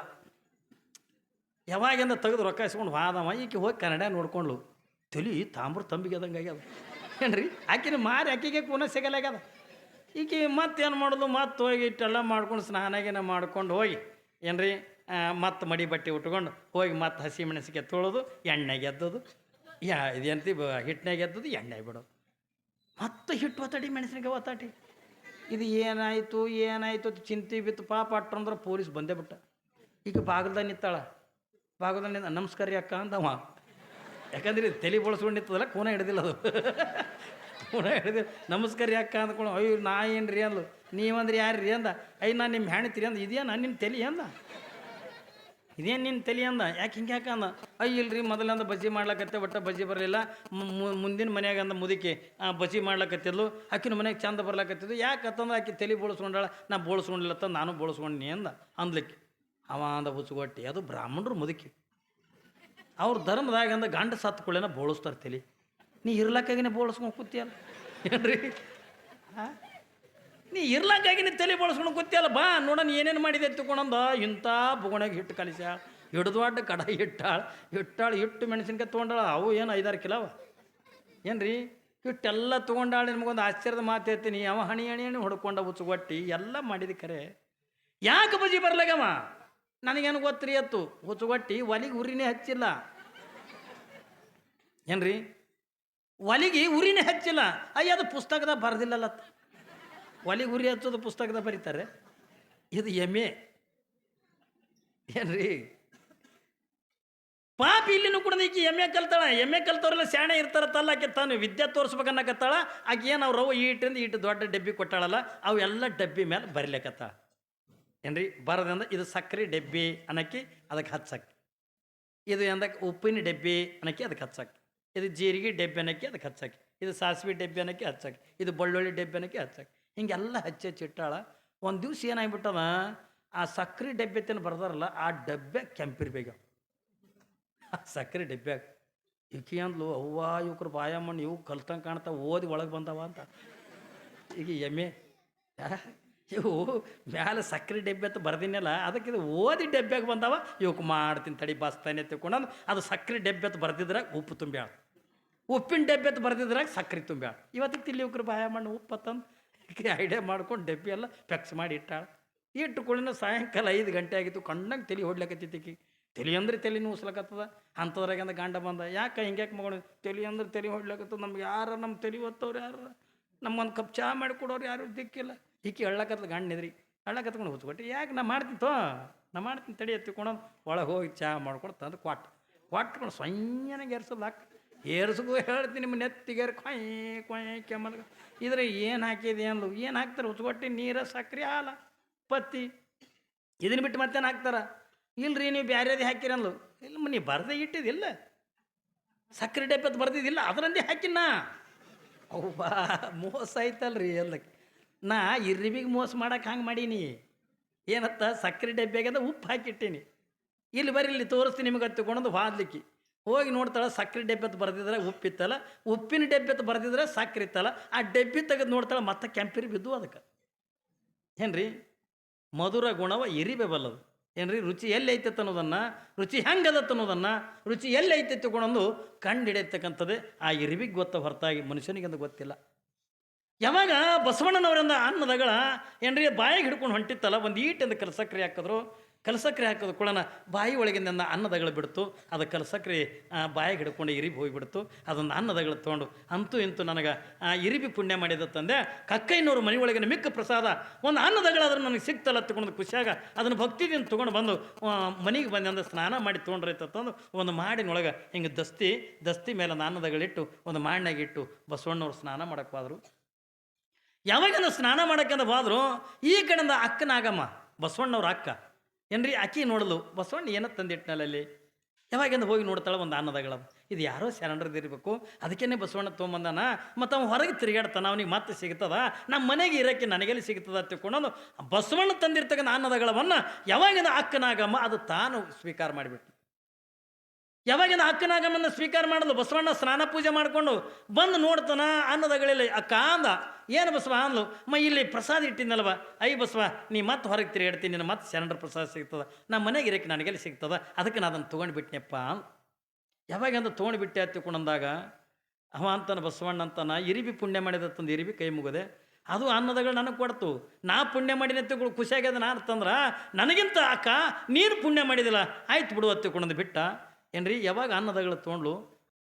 ಯಾವಾಗಿಂದ ತೆಗೆದು ರೊಕ್ಕ ಇಸ್ಕೊಂಡು ಹೋದವ ಈಕೆ ಹೋಗಿ ಕನ್ನಡ ನೋಡ್ಕೊಂಡ್ಲು ತಲಿ ತಾಮ್ರ ತಂಬಿಗೆ ಅದಂಗೆ ಆಗ್ಯದ. ಏನ್ರಿ? ಆಕಿನ ಮಾರಿ ಆಕಿಗೆ ಕೂನ ಸಿಗಲಾಗ್ಯದ ಈಕೆ ಮತ್ತೇನು ಮಾಡೋದು ಮತ್ತೆ ಹೋಗಿ ಇಟ್ಟೆಲ್ಲ ಮಾಡ್ಕೊಂಡು ಸ್ನಾನಾಗಿನ ಮಾಡ್ಕೊಂಡು ಹೋಗಿ, ಏನ್ರಿ? ಮತ್ತೆ ಮಡಿ ಬಟ್ಟೆ ಉಟ್ಕೊಂಡು ಹೋಗಿ ಮತ್ತೆ ಹಸಿ ಮೆಣಸಿಗೆ ತೊಳೆದು ಎಣ್ಣೆಗೆ ಗೆದ್ದದು ಯಾ, ಇದೇಂತಿ ಹಿಟ್ಟಿನಾಗ ಗೆದ್ದದು ಎಣ್ಣೆ ಬಿಡೋದು. ಮತ್ತೆ ಹಿಟ್ಟು ಒತ್ತಾಡಿ ಮೆಣಸಿನಕಾಯಿ ಒತ್ತಾಟಿ. ಇದು ಏನಾಯಿತು ಏನಾಯಿತು ಚಿಂತೆ ಬಿತ್ತು. ಪಾಪ ಅಟ್ರಂದ್ರೆ ಪೊಲೀಸ್ ಬಂದೇ ಬಿಟ್ಟ. ಈಗ ಬಾಗಲ್ದಾಗ ನಿತ್ತಾಳ ನಿಂತ ನಮಸ್ಕಾರ ಅಕ್ಕ ಅಂದವ ಯಾಕಂದ್ರೆ ಇದು ತಲೆ ಬಳಸ್ಕೊಂಡಿತ್ತದಲ್ಲ, ಕೋನ ಹಿಡ್ದಿಲ್ಲ ಅದು. ಕೂನ ಹಿಡಿದು ನಮಸ್ಕಾರ ಅಕ್ಕ ಅಂದ್ಕೊಂಡು ಅಯ್ಯೋ ನಾ ಏನು ರೀ ಅಂದ್ಲು. ನೀವಂದ್ರೆ ಯಾರು ರೀ ಅಂದ. ಅಯ್ಯ ನಾನು ನಿಮ್ಮ ಹೆಣ್ತೀರಿ ಅಂದ. ಇದೆಯಾ ನಾನು ನಿಮ್ಮ ತಲೆ ಅಂದ. ಇದೇನು ನಿನ್ನ ತಲೆ ಅಂದ? ಯಾಕೆ ಹಿಂಗೆ ಯಾಕೆ ಅಂದ? ಅಯ್ಯ ಇಲ್ರಿ ಮೊದಲಂದ ಬಜ್ಜಿ ಮಾಡ್ಲಕತ್ತೆ, ಒಟ್ಟ ಬಜ್ಜಿ ಬರಲಿಲ್ಲ. ಮುಂದಿನ ಮನೆಯಾಗ ಅಂದ ಮುದುಕಿ, ಆ, ಬಜ್ಜಿ ಮಾಡ್ಲಕತ್ತಿದ್ಲು. ಆಕಿನ ಮನೆಗೆ ಚಂದ ಬರ್ಲಕತ್ತಿದ್ದು ಯಾಕೆ ಅಂತಂದ್ರೆ ಆಕಿ ತಲೆ ಬೋಳ್ಸ್ಕೊಂಡಾಳ, ನಾ ಬೋಳ್ಸ್ಕೊಂಡಿಲ್ಲತ್ತ ನಾನು ಬೋಳ್ಸ್ಕೊಂಡಿ ಅಂದ, ಅಂದ್ಲಿಕ್ಕೆ. ಅವ ಅಂದ ಹುಚ್ಚುಗೊಟ್ಟಿ, ಅದು ಬ್ರಾಹ್ಮಣರು ಮುದುಕಿ. ಅವ್ರ ಧರ್ಮದಾಗ ಅಂದ ಗಂಡ ಸತ್ಕೊಳ್ಳೇನ ಬೋಳಿಸ್ತಾರೆ ತಲೆ. ನೀ ಇರ್ಲಕ್ಕಾಗಿನೇ ಬೋಳಿಸ್ಕೊಂಡು ಕೂತಿಯಲ್ಲ? ಏನ್ರಿ? ನೀ ಇರ್ಲಕ್ಕಾಗಿನೇ ತಲೆ ಬೋಳಿಸ್ಕೊಂಡು ಕೂತಿಯಲ್ಲ? ಬಾ ನೋಡೋಣ ಏನೇನು ಮಾಡಿದೆ ತಿಳ್ಕೊಂಡಂದ, ಇಂಥ ಬುಗುಣಾಗ ಹಿಟ್ಟು ಕಲಿಸ ಹಿಡ್ದು ಅಡ್ಡ ಕಡಾಯಿ ಇಟ್ಟಾಳ ಇಟ್ಟಾಳ ಹಿಟ್ಟು ಮೆಣಸಿನ್ಕಾಯಿ ತೊಗೊಂಡಾಳ, ಅವು ಏನು ಐದಾರು ಕಿಲವ ಏನ್ರಿ? ಹಿಟ್ಟೆಲ್ಲ ತೊಗೊಂಡಾಳ ನಿಮಗೊಂದು ಆಶ್ಚರ್ಯದ ಮಾತು ಹೇಳ್ತೀನಿ. ಅವ ಹಣಿ ಹಣಿ ಹಣಿ ಹುಡ್ಕೊಂಡ ಹುಚ್ಚುಗೊಟ್ಟಿ, ಎಲ್ಲ ಮಾಡಿದ ಕರೆ. ಯಾಕೆ ಬಜಿ ಬರ್ಲಾಗವ ನನಗೇನು ಗೊತ್ತ್ರಿ ಅತ್ತು ಹುಚ್ಚುಗೊಟ್ಟಿ, ಒಲಿಗೆ ಉರಿನೇ ಹಚ್ಚಿಲ್ಲ. ಏನ್ರಿ? ಒಲಿಗೆ ಉರಿನೇ ಹಚ್ಚಿಲ್ಲ. ಅಯ್ಯ, ಅದು ಪುಸ್ತಕದಾಗ ಬರ್ದಿಲ್ಲಲ್ಲ ಒಲಿಗೆ ಉರಿ ಹಚ್ಚೋದು ಪುಸ್ತಕದಾಗ ಬರೀತಾರೆ. ಇದು ಎಮ್ಮೆ. ಏನ್ರಿ? ಪಾಪ ಇಲ್ಲಿನೂ ಕೂಡ ಈಕಿ ಎಮ್ಮೆ ಕಲ್ತಾಳ. ಎಮ್ಮೆ ಕಲ್ತವ್ರೆಲ್ಲ ಸ್ಯಾಣೆ ಇರ್ತಾರತ್ತಲ್ಲ, ಆಕೆ ತಾನು ವಿದ್ಯೆ ತೋರಿಸ್ಬೇಕನ್ನಕತ್ತಾಳ. ಆಕೆ ಏನು ಅವ್ರು ರವ ಈಟಿಂದ ಈಟು ದೊಡ್ಡ ಡಬ್ಬಿ ಕೊಟ್ಟಾಳಲ್ಲ ಅವೆಲ್ಲ ಡಬ್ಬಿ ಮೇಲೆ ಬರಿಲಿಕತ್ತಾಳ. ಏನ್ರಿ? ಬರದಂದ್ರೆ ಇದು ಸಕ್ಕರೆ ಡಬ್ಬಿ ಅನ್ನಕ್ಕೆ ಅದಕ್ಕೆ ಹಚ್ಚಕ್ಕೆ ಇದು ಎಂದಕ್ಕೆ ಉಪ್ಪಿನ ಡಬ್ಬಿ ಅನ್ನಕ್ಕೆ ಅದಕ್ಕೆ ಹಚ್ಚಕ್ಕೆ ಇದು ಜೀರಿಗೆ ಡಬ್ಬಿ ಅನ್ನಕ್ಕೆ ಅದಕ್ಕೆ ಹಚ್ಚಕ್ಕೆ ಇದು ಸಾಸಿವೆ ಡಬ್ಬಿ ಅನ್ನಕ್ಕೆ ಹಚ್ಚಕ್ಕೆ ಇದು ಬೆಳ್ಳುಳ್ಳಿ ಡಬ್ಬಿ ಅನ್ನಕ್ಕೆ ಹಚ್ಚಕ್ಕೆ ಹಿಂಗೆಲ್ಲ ಹಚ್ಚಿ ಚಿಟ್ಟಾಳ ಒಂದು ದಿವಸ ಏನಾಗ್ಬಿಟ್ಟದ? ಆ ಸಕ್ಕರೆ ಡಬ್ಬಿ ತಿನ್ನು ಬರ್ದಾರಲ್ಲ, ಆ ಡಬ್ಬೆ ಕೆಂಪಿರ್ಬೇಕು ಆ ಸಕ್ಕರೆ ಡಬ್ಬ್ಯಾಗ ಈಕಿ ಅಂದ್ಲು, ಅವ್ವ, ಇವ್ಕ್ರ ಬಾಯಮ್ಮಣ್ಣು ಇವು ಕಲ್ತಂಗೆ ಕಾಣ್ತಾವ, ಓದಿ ಒಳಗೆ ಬಂದವ ಅಂತ. ಈಗ ಎಮ್ಮೆ ಇವು ಮ್ಯಾಲೆ ಸಕ್ಕರೆ ಡಬ್ಬೆ ಅಂತ ಬರ್ದಿನಲ್ಲ, ಅದಕ್ಕೆ ಇದು ಓದಿ ಡಬ್ಬೆಗೆ ಬಂದವ. ಇವಕ್ಕೆ ಮಾಡ್ತೀನಿ ತಡಿ ಬಸ್ತಾನೆ ತಿಳ್ಕೊಂಡು ಅದು ಸಕ್ಕರೆ ಡಬ್ಬೆ ಅಂತ ಬರ್ದಿದ್ರಾಗ ಉಪ್ಪು ತುಂಬ್ಯಾಳ. ಉಪ್ಪಿನ ಡಬ್ಬೆ ಅಂತ ಬರ್ದಿದ್ರಾಗ ಸಕ್ಕರೆ ತುಂಬ್ಯಾಳ. ಇವತ್ತಿಗೆ ತಿಲ್ಲಿ ಬಾಯ ಮಣ್ಣು ಉಪ್ಪು ತಂದು ಐಡಿಯಾ [LAUGHS] ಮಾಡ್ಕೊಂಡು ಡಬ್ಬಿ ಎಲ್ಲ ಫೆಕ್ಸ್ ಮಾಡಿ ಇಟ್ಟಾಳ. ಇಟ್ಟುಕೊಳ್ಳಿನ ಸಾಯಂಕಾಲ ಐದು ಗಂಟೆ ಆಗಿತ್ತು, ಕಣ್ಣಂಗೆ ತಲೆ ಹೊಡ್ಲಕತ್ತಿತ್ತಿಕ್ಕಿ ತಲೆ ಅಂದ್ರೆ ತಲೆ ನೂಸ್ಲಕತ್ತದ ಅಂಥದ್ರಾಗ ಅಂದ ಗಂಡ ಬಂದ. ಯಾಕೆ ಹಿಂಗ್ಯಾಕೆ ಮಗಳು? ತಲೆ ಅಂದ್ರೆ ತಲೆ ಹೊಡ್ಲಕತ್ತದ, ನಮ್ಗೆ ಯಾರ ನಮ್ಮ ತಲೆ ಒತ್ತವ್ರು ಯಾರು? ನಮ್ಗೊಂದು ಕಪ್ ಚಹಾ ಮಾಡಿಕೊಡೋರು ಯಾರು? ದಿಕ್ಕಿಲ್ಲ. ಈಕಿ ಎಳ್ಳಕತ್ತದ ಗಂಡ ಎದ್ರಿ ಎಳ್ಳಕತ್ಕೊಂಡು ಹುಚ್ಕೊಟ್ಟು ಯಾಕೆ ನಾ ಮಾಡ್ತೀನಿ ನಾ ಮಾಡ್ತೀನಿ ತಡಿ ಎತ್ತಿಕೊಂಡು ಒಳಗೆ ಹೋಗಿ ಚಹಾ ಮಾಡ್ಕೊಂಡು ತಂದು ಕೊಟ್ಟು. ಕೊಟ್ಕೊಂಡು ಸೊಯ್ಯನಾಗ ಏರ್ಸೋದು ಹಾಕಿ ಏರ್ಸಗೂ ಹೇಳ್ತೀನಿ ನಿಮ್ಮ ನೆತ್ತಿಗೆ ಕೊಯ್ ಕೊಯ್ ಕೆಮ್ಮದ ಇದ್ರೆ ಏನು ಹಾಕಿದೆ ಅಂದ್ಲು. ಏನು ಹಾಕ್ತಾರೆ ಹುಚ್ಕೊಟ್ಟು ನೀರು, ಸಕ್ರೆ, ಹಾಲ, ಪತ್ತಿ. ಇದನ್ನ ಬಿಟ್ಟು ಮತ್ತೇನು ಹಾಕ್ತಾರ? ಇಲ್ರಿ, ನೀವು ಬ್ಯಾರೇದೇ ಹಾಕಿರಿ ಅಂದ್ಲು. ಇಲ್ಲ ನೀವು ಬರ್ದೇ ಇಟ್ಟಿದಿಲ್ಲ ಸಕ್ಕರೆ ಡಬ್ಬೆ ಬರ್ದಿದ್ದಿಲ್ಲ. ಅದರಂದೇ ಹಾಕಿನ ಅವ್ವಾ, ಮೋಸ ಐತಲ್ರಿ ಎಲ್ಲಕ್ಕೆ. ನಾ ಇರ್ರಿಬಿಗೆ ಮೋಸ ಮಾಡಕ್ಕೆ ಹಂಗೆ ಮಾಡೀನಿ. ಏನತ್ತ? ಸಕ್ಕರೆ ಡಬ್ಬ್ಯಾಗದ ಉಪ್ಪು ಹಾಕಿಟ್ಟೀನಿ. ಇಲ್ಲಿ ಬರೀ ಇಲ್ಲಿ ತೋರಿಸ್ತೀನಿ ನಿಮಗೆ ಹತ್ತಿಕೊಂಡು ಹಾದ್ಲಿಕ್ಕೆ ಹೋಗಿ ನೋಡ್ತಾಳೆ, ಸಕ್ಕರೆ ಡಬ್ಬೆ ಅಂತ ಬರ್ದಿದ್ರೆ ಉಪ್ಪಿತ್ತಲ್ಲ ಉಪ್ಪಿನ ಡಬ್ಬೆ ಅಂತ ಬರ್ದಿದ್ರೆ ಸಕ್ಕರೆ ಇತ್ತಲ್ಲ. ಆ ಡಬ್ಬಿ ತೆಗೆದು ನೋಡ್ತಾಳೆ, ಮತ್ತೆ ಕೆಂಪಿರಿ ಬಿದ್ದು ಅದಕ್ಕೆ. ಏನ್ರಿ? ಮಧುರ ಗುಣವ ಇರಿಬೇಬಲ್ಲದು ಏನ್ರಿ? ರುಚಿ ಎಲ್ಲಿ ಐತೆ ಅನ್ನೋದನ್ನು, ರುಚಿ ಹೆಂಗದತ್ತ ಅನ್ನೋದನ್ನು, ರುಚಿ ಎಲ್ಲಿ ಐತೆ ತಗೊಂಡು ಕಂಡು ಹಿಡಿಯತಕ್ಕಂಥದ್ದೇ ಆ ಇರಿವಿಗೆ ಗೊತ್ತ ಹೊರತಾಗಿ ಮನುಷ್ಯನಿಗೆ ಅಂತ ಗೊತ್ತಿಲ್ಲ. ಯಾವಾಗ ಬಸವಣ್ಣನವರಿಂದ ಅನ್ನದಗಳ ಏನ್ರಿ, ಬಾಯಿಗೆ ಹಿಡ್ಕೊಂಡು ಹೊಂಟಿತ್ತಲ್ಲ, ಒಂದು ಈಟಿಂದ ಕಲಸಕ್ರಿ ಹಾಕಿದ್ರು. ಕಲಸಕ್ರಿ ಹಾಕೋದು ಕೊಳನ ಬಾಯಿ ಒಳಗಿಂದ ಅನ್ನದಗಳು ಬಿಡ್ತು. ಅದು ಕಲಸಕ್ರಿ ಬಾಯಿಗೆ ಹಿಡ್ಕೊಂಡು ಇರಿಬಿ ಹೋಗಿಬಿಡ್ತು. ಅದೊಂದು ಅನ್ನದಗಳು ತೊಗೊಂಡು, ಅಂತೂ ಇಂತೂ ನನಗೆ ಇರಿಬಿ ಪುಣ್ಯ ಮಾಡಿದ ತಂದೆ. ಕಕ್ಕೈನೂರು ಮನೆ ಒಳಗಿನ ಮಿಕ್ಕ ಪ್ರಸಾದ, ಒಂದು ಅನ್ನದಗಳಾದ್ರೆ ನನಗೆ ಸಿಕ್ತಲ್ಲ ತಗೊಂಡು ಖುಷಿಯಾಗ ಅದನ್ನು ಭಕ್ತಿದಿಂದ ತೊಗೊಂಡು ಬಂದು ಮನೆಗೆ ಬಂದು ಅಂದ್ರೆ ಸ್ನಾನ ಮಾಡಿ ತೊಗೊಂಡ್ರೈತಂದು ಒಂದು ಮಾಡಿನೊಳಗೆ ಹಿಂಗೆ ದಸ್ತಿ ದಸ್ತಿ ಮೇಲೆ ಅನ್ನದಗಳಿಟ್ಟು ಒಂದು ಮಾಡಿನಾಗಿಟ್ಟು ಬಸವಣ್ಣವ್ರು ಸ್ನಾನ ಮಾಡಕ್ಕೆ ಹೋದ್ರು. ಯಾವಾಗ ಸ್ನಾನ ಮಾಡೋಕ್ಕಂತ ಹೋದ್ರು, ಈ ಕಡೆಯಿಂದ ಅಕ್ಕನಾಗಮ್ಮ ಬಸವಣ್ಣವ್ರ ಅಕ್ಕ. ಏನ್ರಿ, ಅಕ್ಕಿ ನೋಡಲು, ಬಸವಣ್ಣ ಏನೋ ಅಲ್ಲಿ ಯಾವಾಗಿಂದ ಹೋಗಿ ನೋಡ್ತಾಳೆ ಒಂದು ಅನ್ನದಗಳ. ಇದು ಯಾರೋ ಶರಣರದಿರ್ಬೇಕು ಅದಕ್ಕೇನೆ ಬಸವಣ್ಣ ತೊಗೊಂಬಂದಾನ. ಮತ್ತು ಅವ್ನು ಹೊರಗೆ ತಿರುಗಾಡ್ತಾನ ಅವನಿಗೆ ಮತ್ತೆ ಸಿಗ್ತದ? ನಮ್ಮ ಮನೆಗೆ ಇರೋಕ್ಕೆ ನನಗೆಲ್ಲಿ ಸಿಗ್ತದ ತಿಳ್ಕೊಂಡು ಬಸವಣ್ಣ ತಂದಿರ್ತಕ್ಕಂಥ ಅನ್ನದಗಳವನ್ನು ಯಾವಾಗಿಂದ ಅಕ್ಕನಾಗಮ್ಮ ಅದು ತಾನು ಸ್ವೀಕಾರ ಮಾಡಿಬಿಟ್ಟು ಯಾವಾಗಿಂದ ಅಕ್ಕನಾಗಮ್ಮನ ಸ್ವೀಕಾರ ಮಾಡಲು ಬಸವಣ್ಣ ಸ್ನಾನ ಪೂಜೆ ಮಾಡಿಕೊಂಡು ಬಂದು ನೋಡ್ತಾನ ಅನ್ನದಗಳಲ್ಲಿ ಅಕ್ಕ, ಅಂದ. ಏನು ಬಸವ? ಅಂದ್ಲು, ಮ, ಇಲ್ಲಿ ಪ್ರಸಾದ ಇಟ್ಟಿನಲ್ವ ಐ ಬಸವ, ನೀ ಮತ್ತೆ ಹೊರಗೆ ತಿರುಗಾಡ್ತೀನಿ ನಿನ್ನ ಮತ್ತೆ ಶರಣರ ಪ್ರಸಾದ ಸಿಗ್ತದೆ, ನಮ್ಮ ಮನೆಗೆ ಇರಕ್ಕೆ ನನಗೆಲ್ಲಿ ಸಿಗ್ತದ, ಅದಕ್ಕೆ ನಾನು ಅದನ್ನು ತೊಗೊಂಡು ಬಿಟ್ನಪ್ಪ. ಅಂದ್ ಯಾವಾಗ ಅಂತ ತೊಗೊಂಡು ಬಿಟ್ಟೆ ಕೊಂಡಂದಾಗ ಅವ ಅಂತಾನ ಬಸವಣ್ಣ ಅಂತಾನ, ಇರಿಬಿ ಪುಣ್ಯ ಮಾಡಿದ ತಂದು ಇರಿಬಿ ಕೈ ಮುಗದೆ. ಅದು ಅನ್ನದಗಳು ನನಗೆ ಕೊಡ್ತು. ನಾ ಪುಣ್ಯ ಮಾಡಿನ ತಿಳ್ಕೊಂಡು ಖುಷಿಯಾಗ್ಯದ ನಾ ಅಂತಂದ್ರೆ, ನನಗಿಂತ ಅಕ್ಕ, ನೀನು ಪುಣ್ಯ ಮಾಡಿದಿಲ್ಲ. ಆಯ್ತು ಬಿಡು ಅತ್ತಿಕೊಂಡಂದು ಬಿಟ್ಟ. ಏನ್ರಿ ಯಾವಾಗ ಅನ್ನದಗಳು ತೊಗೊಂಡ್ಲು?